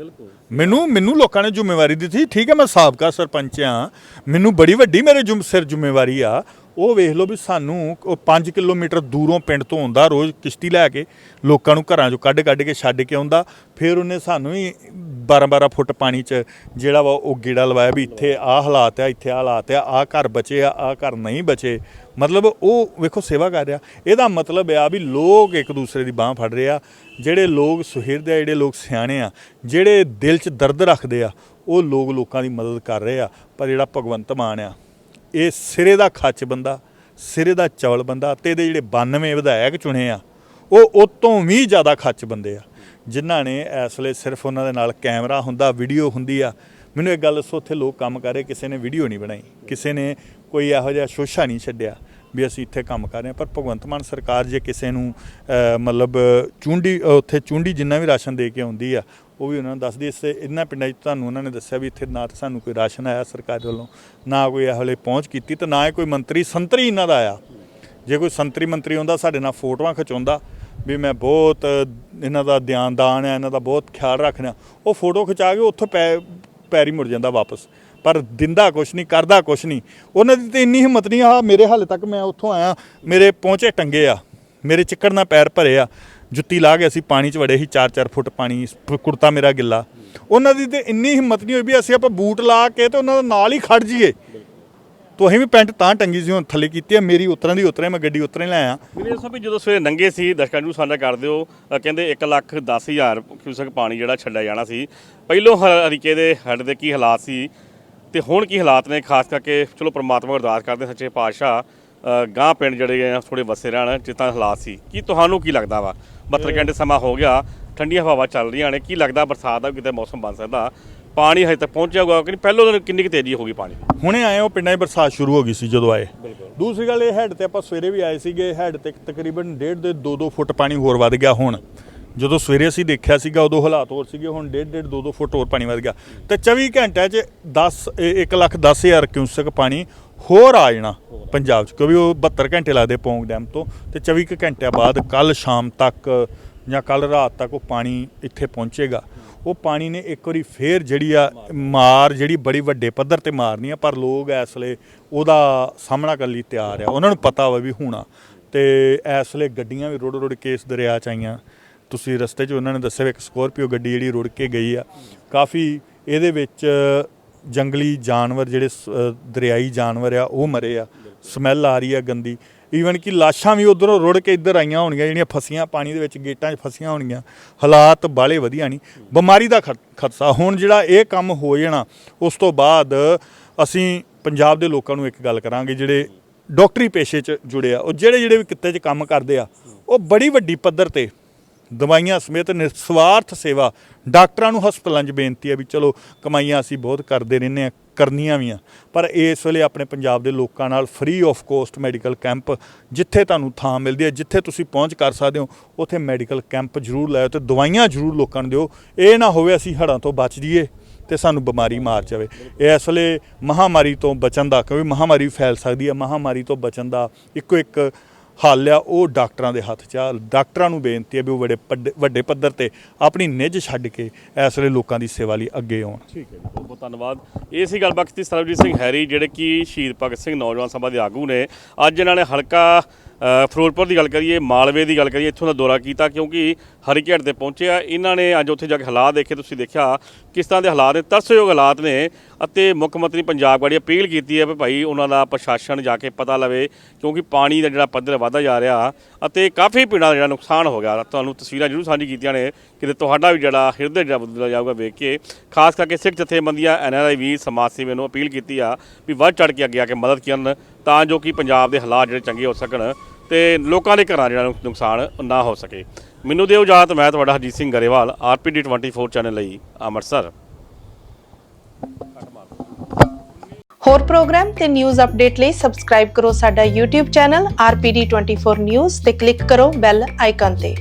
ਮੈਨੂੰ ਮੈਨੂੰ ਲੋਕਾਂ ਨੇ ਜ਼ਿੰਮੇਵਾਰੀ ਦਿੱਤੀ। ਠੀਕ ਹੈ ਮੈਂ ਸਾਬਕਾ ਸਰਪੰਚ ਆ ਮੈਨੂੰ ਬੜੀ ਵੱਡੀ ਮੇਰੇ ਜੁਮ ਸਿਰ ਜ਼ਿੰਮੇਵਾਰੀ ਆ। ਉਹ ਵੇਖ ਲਓ ਵੀ ਸਾਨੂੰ ਉਹ 5 ਕਿਲੋਮੀਟਰ ਦੂਰੋਂ ਪਿੰਡ ਤੋਂ ਆਉਂਦਾ ਰੋਜ਼ ਕਿਸ਼ਤੀ ਲੈ ਕੇ, ਲੋਕਾਂ ਨੂੰ ਘਰਾਂ ਚੋਂ ਕੱਢ ਕੱਢ ਕੇ ਛੱਡ ਕੇ ਆਉਂਦਾ। ਫਿਰ ਉਹਨੇ ਸਾਨੂੰ ਹੀ 12 12 ਫੁੱਟ ਪਾਣੀ 'ਚ ਜਿਹੜਾ ਵਾ ਉਹ ਗੇੜਾ ਲਵਾਇਆ ਵੀ ਇੱਥੇ ਆਹ ਹਾਲਾਤ ਆ, ਇੱਥੇ ਆਹ ਹਾਲਾਤ ਆ, ਆਹ ਘਰ ਬਚੇ ਆ, ਆਹ ਘਰ ਨਹੀਂ ਬਚੇ। ਮਤਲਬ ਉਹ ਵੇਖੋ ਸੇਵਾ ਕਰ ਰਿਹਾ। ਇਹਦਾ ਮਤਲਬ ਆ ਵੀ ਲੋਕ ਇੱਕ ਦੂਸਰੇ ਦੀ ਬਾਹ ਫੜ ਰਹੇ ਆ। ਜਿਹੜੇ ਲੋਕ ਸੁਹਿਰਦ ਆ, ਜਿਹੜੇ ਲੋਕ ਸਿਆਣੇ ਆ, ਜਿਹੜੇ ਦਿਲ 'ਚ ਦਰਦ ਰੱਖਦੇ ਆ, ਉਹ ਲੋਕ ਲੋਕਾਂ ਦੀ ਮਦਦ ਕਰ ਰਹੇ ਆ। ਪਰ ਜਿਹੜਾ ਭਗਵੰਤ ਮਾਨ ਆ ਇਹ ਸਿਰੇ ਦਾ ਖੱਚ ਬੰਦਾ, ਸਿਰੇ ਦਾ ਚਵਲ ਬੰਦਾ ਤੇ ਇਹਦੇ ਜਿਹੜੇ 92 ਵਿਧਾਇਕ ਚੁਣੇ ਆ, ਉਹ ਉਹ ਤੋਂ ਵੀ ਜ਼ਿਆਦਾ ਖੱਚ ਬੰਦੇ ਆ। ਜਿਨ੍ਹਾਂ ਨੇ ਇਸ ਵੇਲੇ ਸਿਰਫ ਉਹਨਾਂ ਦੇ ਨਾਲ ਕੈਮਰਾ ਹੁੰਦਾ, ਵੀਡੀਓ ਹੁੰਦੀ ਆ। ਮੈਨੂੰ ਇੱਕ ਗੱਲ ਦੱਸੋ, ਉੱਥੇ ਲੋਕ ਕੰਮ ਕਰ ਰਹੇ, ਕਿਸੇ ਨੇ ਵੀਡੀਓ ਨਹੀਂ ਬਣਾਈ, ਕਿਸੇ ਨੇ ਕੋਈ ਇਹੋ ਜਿਹਾ ਸ਼ੋਸ਼ਾ ਨਹੀਂ ਛੱਡਿਆ ਵੀ ਅਸੀਂ ਇੱਥੇ ਕੰਮ ਕਰ ਰਹੇ ਹਾਂ। ਪਰ ਭਗਵੰਤ ਮਾਨ ਸਰਕਾਰ ਜੇ ਕਿਸੇ ਨੂੰ ਮਤਲਬ ਚੁੰਡੀ ਉੱਥੇ ਚੁੰਡੀ ਜਿੰਨਾ ਵੀ ਰਾਸ਼ਨ ਦੇ ਕੇ ਆਉਂਦੀ ਆ ਉਹ ਵੀ ਉਹਨਾਂ ਨੂੰ ਦੱਸਦੀ ਇਸ ਇਹਨਾਂ ਪਿੰਡਾਂ 'ਚ ਤੁਹਾਨੂੰ ਉਹਨਾਂ ਨੇ ਦੱਸਿਆ ਵੀ ਇੱਥੇ ਨਾ ਤਾਂ ਸਾਨੂੰ ਕੋਈ ਰਾਸ਼ਨ ਆਇਆ ਸਰਕਾਰ ਵੱਲੋਂ, ਨਾ ਕੋਈ ਇਹੋ ਜਿਹੀ ਪਹੁੰਚ ਕੀਤੀ ਤੇ ਨਾ ਹੀ ਕੋਈ ਮੰਤਰੀ, ਸੰਤਰੀ ਇਹਨਾਂ ਦਾ ਆਇਆ। ਜੇ ਕੋਈ ਸੰਤਰੀ ਮੰਤਰੀ ਹੁੰਦਾ ਸਾਡੇ ਨਾਲ ਫੋਟੋਆਂ ਖਿਚਾਉਂਦਾ ਵੀ ਮੈਂ ਬਹੁਤ ਇਹਨਾਂ ਦਾ ਧਿਆਨਦਾਨ ਹੈ ਇਹਨਾਂ ਦਾ ਬਹੁਤ ਖਿਆਲ ਰੱਖਣਾ ਉਹ ਫੋਟੋ ਖਿਚਾ ਕੇ ਉੱਥੋਂ ਪੈ, ਪੈਰੀ ਮੁੜ ਜਾਂਦਾ ਵਾਪਸ। ਪਰ ਦਿੰਦਾ ਕੁਛ ਨਹੀਂ, ਕਰਦਾ ਕੁਛ ਨਹੀਂ। ਉਹਨਾਂ ਦੀ ਤੇ ਇੰਨੀ ਹਿੰਮਤ ਨਹੀਂ ਆ ਮੇਰੇ ਹਾਲੇ ਤੱਕ ਮੈਂ ਉੱਥੋਂ ਆਇਆ, ਮੇਰੇ ਪਹੁੰਚੇ ਟੰਗੇ ਆ, ਮੇਰੇ ਚਿੱਕੜ ਨਾਲ ਪੈਰ ਭਰੇ ਆ। ਜੁੱਤੀ ਲਾ ਕੇ ਅਸੀਂ ਪਾਣੀ 'ਚ ਵੜੇ ਸੀ 4-4 ਫੁੱਟ ਪਾਣੀ ਕੁੜਤਾ ਮੇਰਾ ਗਿੱਲਾ। ਉਹਨਾਂ ਦੀ ਤੇ ਇੰਨੀ ਹਿੰਮਤ ਨਹੀਂ ਹੋਈ ਵੀ ਅਸੀਂ ਆਪਾਂ ਬੂਟ ਲਾ ਕੇ ਤੇ ਉਹਨਾਂ ਦਾ ਨਾਲ ਹੀ ਖੜ ਜਾਈਏ। ਤੋ ਅਸੀਂ ਵੀ ਪੈਂਟ ਤਾਂ ਟੰਗੀ ਸੀ ਹੁਣ ਥੱਲੇ ਕੀਤੀ ਆ ਮੇਰੀ ਉਤਰਾਂ ਦੀ ਉਤਰੇ ਮੈਂ ਗੱਡੀ ਉਤਰੇ ਲੈ ਆਇਆ। ਮੇਰੇ ਦੱਸੋ ਵੀ ਜਦੋਂ ਸਵੇਰੇ ਨੰਗੇ ਸੀ ਦਰਸ਼ਕਾਂ ਨੂੰ ਸਾਂਝਾ ਕਰ ਦਿਓ ਕਹਿੰਦੇ 1 ਲੱਖ 10 ਹਜ਼ਾਰ ਕਿਊਸਕ ਪਾਣੀ ਜਿਹੜਾ ਛੱਡਿਆ ਜਾਣਾ ਸੀ। ਪਹਿਲੋਂ ਹ- ਹਰੀਕੇ ਦੇ ਹੈੱਡ ਦੇ ਕੀ ਹਾਲਾਤ ਸੀ ਤੇ ਹੁਣ ਕੀ ਹਾਲਾਤ ਨੇ? ਖਾਸ ਕਰਕੇ ਚਲੋ ਪ੍ਰਮਾਤਮਾ ਅਰਦਾਸ ਕਰਦੇ ਸੱਚੇ ਪਾਤਸ਼ਾਹ ਅ, ਗਾਂਹ ਪਿੰਡ ਜਿਹੜੇ ਆ ਥੋੜੇ ਵਸੇ ਰਹਿਣ ਜਿੱਦਾਂ ਹਾਲਾਤ ਸੀ। ਕੀ ਤੁਹਾਨੂੰ ਕੀ ਲੱਗਦਾ ਵਾ? 72 ਘੰਟੇ ਸਮਾਂ ਹੋ ਗਿਆ ਠੰਡੀਆਂ ਹਵਾਵਾਂ ਚੱਲ ਰਹੀਆਂ ਨੇ ਕੀ ਲੱਗਦਾ ਬਰਸਾਤ ਦਾ ਕਿਤੇ ਮੌਸਮ ਬਣ ਸਕਦਾ? ਪਾਣੀ ਹਜੇ ਤੱਕ ਪਹੁੰਚਿਆ ਹੋਊਗਾ ਕਿ ਪਹਿਲੋਂ ਦਿਨ ਕਿੰਨੀ ਕੁ ਤੇਜ਼ੀ ਹੋ ਗਈ ਪਾਣੀ ਦੀ? ਹੁਣੇ ਆਏ ਉਹ ਪਿੰਡਾਂ 'ਚ ਬਰਸਾਤ ਸ਼ੁਰੂ ਹੋ ਗਈ ਸੀ ਜਦੋਂ ਆਏ। ਦੂਸਰੀ ਗੱਲ ਇਹ ਹੈਡ ਤੇ ਆਪਾਂ ਸਵੇਰੇ ਵੀ ਆਏ ਸੀਗੇ ਹੈਡ ਤੇ ਤਕਰੀਬਨ 1.5 ਦੇ 2-2 ਫੁੱਟ ਪਾਣੀ ਹੋਰ ਵੱਧ ਗਿਆ ਹੁਣ। ਜਦੋਂ ਸਵੇਰੇ ਅਸੀਂ ਦੇਖਿਆ ਸੀਗਾ ਉਦੋਂ ਹਾਲਾਤ ਹੋਰ ਸੀਗੇ ਹੁਣ 1.5 2-2 ਫੁੱਟ ਹੋਰ ਪਾਣੀ ਵੱਧ ਗਿਆ। ਤੇ 24 ਘੰਟਿਆਂ 'ਚ 10 1 ਲੱਖ 10 ਹਜ਼ਾਰ ਕਿਊਸਕ ਪਾਣੀ ਹੋਰ ਆ ਜਾਣਾ ਪੰਜਾਬ 'ਚ, ਕਿਉਂਕਿ ਉਹ 72 ਘੰਟੇ ਲੱਗਦੇ ਪੌਂਗ ਡੈਮ ਤੋਂ ਤੇ 24 ਕੁ ਘੰਟਿਆਂ ਬਾਅਦ ਕੱਲ ਸ਼ਾਮ ਤੱਕ ਜਾਂ ਕੱਲ ਰਾਤ ਤੱਕ ਉਹ ਪਾਣੀ ਇੱਥੇ ਪਹੁੰਚੇਗਾ। ਉਹ ਪਾਣੀ ਨੇ ਇੱਕ ਵਾਰੀ ਫੇਰ ਜਿਹੜੀ ਆ ਮਾਰ, ਜਿਹੜੀ ਬੜੀ ਵੱਡੇ ਪੱਧਰ ਤੇ ਮਾਰਨੀ ਆ, ਪਰ ਲੋਕ ਇਸ ਵੇਲੇ ਉਹਦਾ ਸਾਹਮਣਾ ਕਰਨ ਲਈ ਤਿਆਰ ਆ। ਉਹਨਾਂ ਨੂੰ ਪਤਾ ਵਾ ਵੀ ਹੋਣਾ ਤੇ ਇਸ ਵੇਲੇ ਗੱਡੀਆਂ ਵੀ ਰੋੜ ਰੋੜ ਕੇ ਇਸ ਦਰਿਆ ਚ ਆਈਆਂ। ਤੁਸੀਂ ਰਸਤੇ 'ਚ ਉਹਨਾਂ ਨੇ ਦੱਸਿਆ ਵੀ ਇੱਕ ਸਕੋਰਪੀਓ ਗੱਡੀ ਜਿਹੜੀ ਰੁੜ ਕੇ ਗਈ ਆ। ਕਾਫੀ ਇਹਦੇ ਵਿੱਚ ਜੰਗਲੀ ਜਾਨਵਰ ਜਿਹੜੇ ਸ- ਦਰਿਆਈ ਜਾਨਵਰ ਆ, ਉਹ ਮਰੇ ਆ। ਸਮੈਲ ਆ ਰਹੀ ਆ ਗੰਦੀ। ਈਵਨ ਕਿ ਲਾਸ਼ਾਂ ਵੀ ਉਧਰੋਂ ਰੁੜ ਕੇ ਇੱਧਰ ਆਈਆਂ ਹੋਣਗੀਆਂ, ਜਿਹੜੀਆਂ ਫਸੀਆਂ, ਪਾਣੀ ਦੇ ਵਿੱਚ ਗੇਟਾਂ 'ਚ ਫਸੀਆਂ ਹੋਣਗੀਆਂ। ਹਾਲਾਤ ਬਾਲੇ ਵਧੀਆ ਨਹੀਂ। ਬਿਮਾਰੀ ਦਾ ਖਤ- ਖਤਰਾ। ਹੁਣ ਜਿਹੜਾ ਇਹ ਕੰਮ ਹੋ ਜਾਣਾ, ਉਸ ਤੋਂ ਬਾਅਦ ਅਸੀਂ ਪੰਜਾਬ ਦੇ ਲੋਕਾਂ ਨੂੰ ਇੱਕ ਗੱਲ ਕਰਾਂਗੇ, ਜਿਹੜੇ ਡਾਕਟਰੀ ਪੇਸ਼ੇ 'ਚ ਜੁੜੇ ਆ। ਉਹ ਜਿਹੜੇ ਜਿਹੜੇ ਵੀ ਕਿੱਤੇ 'ਚ ਕੰਮ ਕਰਦੇ ਆ, ਉਹ ਬੜੀ ਵੱਡੀ ਪੱਧਰ ਤੇ ਦਵਾਈਆਂ ਸਮੇਤ ਨਿਸਵਾਰਥ ਸੇਵਾ। ਡਾਕਟਰਾਂ ਨੂੰ ਹਸਪਤਾਲਾਂ 'ਚ ਬੇਨਤੀ ਹੈ ਵੀ ਚਲੋ, ਕਮਾਈਆਂ ਅਸੀਂ ਬਹੁਤ ਕਰਦੇ ਰਹਿੰਦੇ ਆ ਕਰਨੀਆਂ ਵੀ ਆ। ਪਰ ਇਸ ਵੇਲੇ ਆਪਣੇ ਪੰਜਾਬ ਦੇ ਲੋਕਾਂ ਨਾਲ free of cost medical camp ਜਿੱਥੇ ਤੁਹਾਨੂੰ ਥਾਂ ਮਿਲਦੀ ਹੈ, ਜਿੱਥੇ ਤੁਸੀਂ ਪਹੁੰਚ ਕਰ ਸਕਦੇ ਹੋ, ਉੱਥੇ ਮੈਡੀਕਲ ਕੈਂਪ ਜ਼ਰੂਰ ਲਾਇਓ ਤੇ ਦਵਾਈਆਂ ਜ਼ਰੂਰ ਲੋਕਾਂ ਨੂੰ ਦਿਓ। ਇਹ ਨਾ ਹੋਵੇ ਅਸੀਂ ਹੜ੍ਹਾਂ ਤੋਂ ਬਚ ਜਾਈਏ ਤੇ ਸਾਨੂੰ ਬਿਮਾਰੀ ਮਾਰ ਜਾਵੇ। ਇਹ ਇਸ ਵੇਲੇ ਮਹਾਮਾਰੀ ਤੋਂ ਬਚਣ ਦਾ, ਕਿਉਂਕਿ ਮਹਾਮਾਰੀ ਫੈਲ ਸਕਦੀ ਹੈ, ਮਹਾਮਾਰੀ ਤੋਂ ਬਚਣ ਦਾ ਇੱਕੋ ਇੱਕ ਹੱਲ ਆ ਉਹ ਡਾਕਟਰਾਂ ਦੇ ਹੱਥ 'ਚ ਆ। ਡਾਕਟਰਾਂ ਨੂੰ ਬੇਨਤੀ ਹੈ ਵੀ ਉਹ ਵੱਡੇ ਪੱਡ- ਵੱਡੇ ਪੱਧਰ ਤੇ ਆਪਣੀ ਨਿੱਝ ਛੱਡ ਕੇ ਇਸ ਵੇਲੇ ਲੋਕਾਂ ਦੀ ਸੇਵਾ ਲਈ ਅੱਗੇ ਆਉਣ। ਠੀਕ ਹੈ ਜੀ, ਬਹੁਤ ਬਹੁਤ ਧੰਨਵਾਦ। ਇਹ ਸੀ ਗੱਲਬਾਤ ਕੀਤੀ ਸਰਬਜੀਤ ਸਿੰਘ ਹੈਰੀ, ਜਿਹੜੇ ਕਿ ਸ਼ਹੀਦ ਭਗਤ ਸਿੰਘ ਨੌਜਵਾਨ ਸਭਾ ਦੇ ਆਗੂ ਨੇ। ਅੱਜ ਇਹਨਾਂ ਨੇ ਹਲਕਾ ਫਿਰੋਜ਼ਪੁਰ ਦੀ ਗੱਲ ਕਰੀਏ, ਮਾਲਵੇ ਦੀ ਗੱਲ ਕਰੀਏ, ਇੱਥੋਂ ਦਾ ਦੌਰਾ ਕੀਤਾ ਕਿਉਂਕਿ ਹਰੀਕੇਟ ਤੇ ਪਹੁੰਚਿਆ ਇਹਨਾਂ ਨੇ ਅੱਜ ਉੱਥੇ ਜਾ ਕੇ ਹਾਲਾਤ ਦੇਖੇ, ਤੁਸੀਂ ਦੇਖਿਆ ਕਿਸ ਤਰ੍ਹਾਂ ਦੇ ਹਾਲਾਤ ਨੇ, ਤਰਸਯੋਗ ਹਾਲਾਤ ਨੇ ਅਤੇ ਮੁੱਖ ਮੰਤਰੀ ਪੰਜਾਬ ਵਾਲੀ ਅਪੀਲ ਕੀਤੀ ਹੈ ਵੀ ਭਾਈ ਉਹਨਾਂ ਦਾ ਪ੍ਰਸ਼ਾਸਨ ਜਾ ਕੇ ਪਤਾ ਲਵੇ ਕਿਉਂਕਿ ਪਾਣੀ ਦਾ ਜਿਹੜਾ ਪੱਧਰ ਵਧਦਾ ਜਾ ਰਿਹਾ ਅਤੇ ਕਾਫੀ ਪਿੰਡਾਂ ਦਾ ਜਿਹੜਾ ਨੁਕਸਾਨ ਹੋ ਗਿਆ। ਤੁਹਾਨੂੰ ਤਸਵੀਰਾਂ ਜ਼ਰੂਰ ਸਾਂਝੀ ਕੀਤੀਆਂ ਨੇ ਕਿਤੇ ਤੁਹਾਡਾ ਵੀ ਜਿਹੜਾ ਹਿਰਦੇ ਜਿਹੜਾ ਬਦਲਿਆ ਜਾਊਗਾ ਵੇਖ ਕੇ। ਖਾਸ ਕਰਕੇ ਸਿੱਖ ਜਥੇਬੰਦੀਆਂ ਐਨਆਰਆਈ ਵੀ, ਸਮਾਜ ਸੇਵੀਆਂ ਨੂੰ ਅਪੀਲ ਕੀਤੀ ਆ ਵੀ ਵੱਧ ਚੜ ਕੇ ਅੱਗੇ ਆ ਕੇ ਮਦਦ ਕਰਨ ਤਾਂ ਜੋ ਕਿ ਪੰਜਾਬ ਦੇ ਹਾਲਾਤ ਜਿਹੜੇ ਚੰਗੇ ਹੋ ਸਕਣ ਤੇ ਲੋਕਾਂ ਦੇ ਘਰਾਂ ਜਿਹੜਾ ਨੁਕਸਾਨ ਨਾ ਹੋ ਸਕੇ। ਮੈਨੂੰ ਦਿਓ ਇਜਾਜ਼ਤ, ਮੈਂ ਤੁਹਾਡਾ ਹਰਜੀਤ ਸਿੰਘ ਗਰੇਵਾਲ ਆਰਪੀਡੀ 24 ਚੈਨਲ ਲਈ ਅੰਮ੍ਰਿਤਸਰ। ਹੋਰ ਪ੍ਰੋਗਰਾਮ ਤੇ ਨਿਊਜ਼ ਅਪਡੇਟ ਲਈ ਸਬਸਕ੍ਰਾਈਬ ਕਰੋ ਸਾਡਾ YouTube ਚੈਨਲ RPD24 News ਤੇ ਕਲਿੱਕ ਕਰੋ ਬੈਲ ਆਈਕਨ ਤੇ।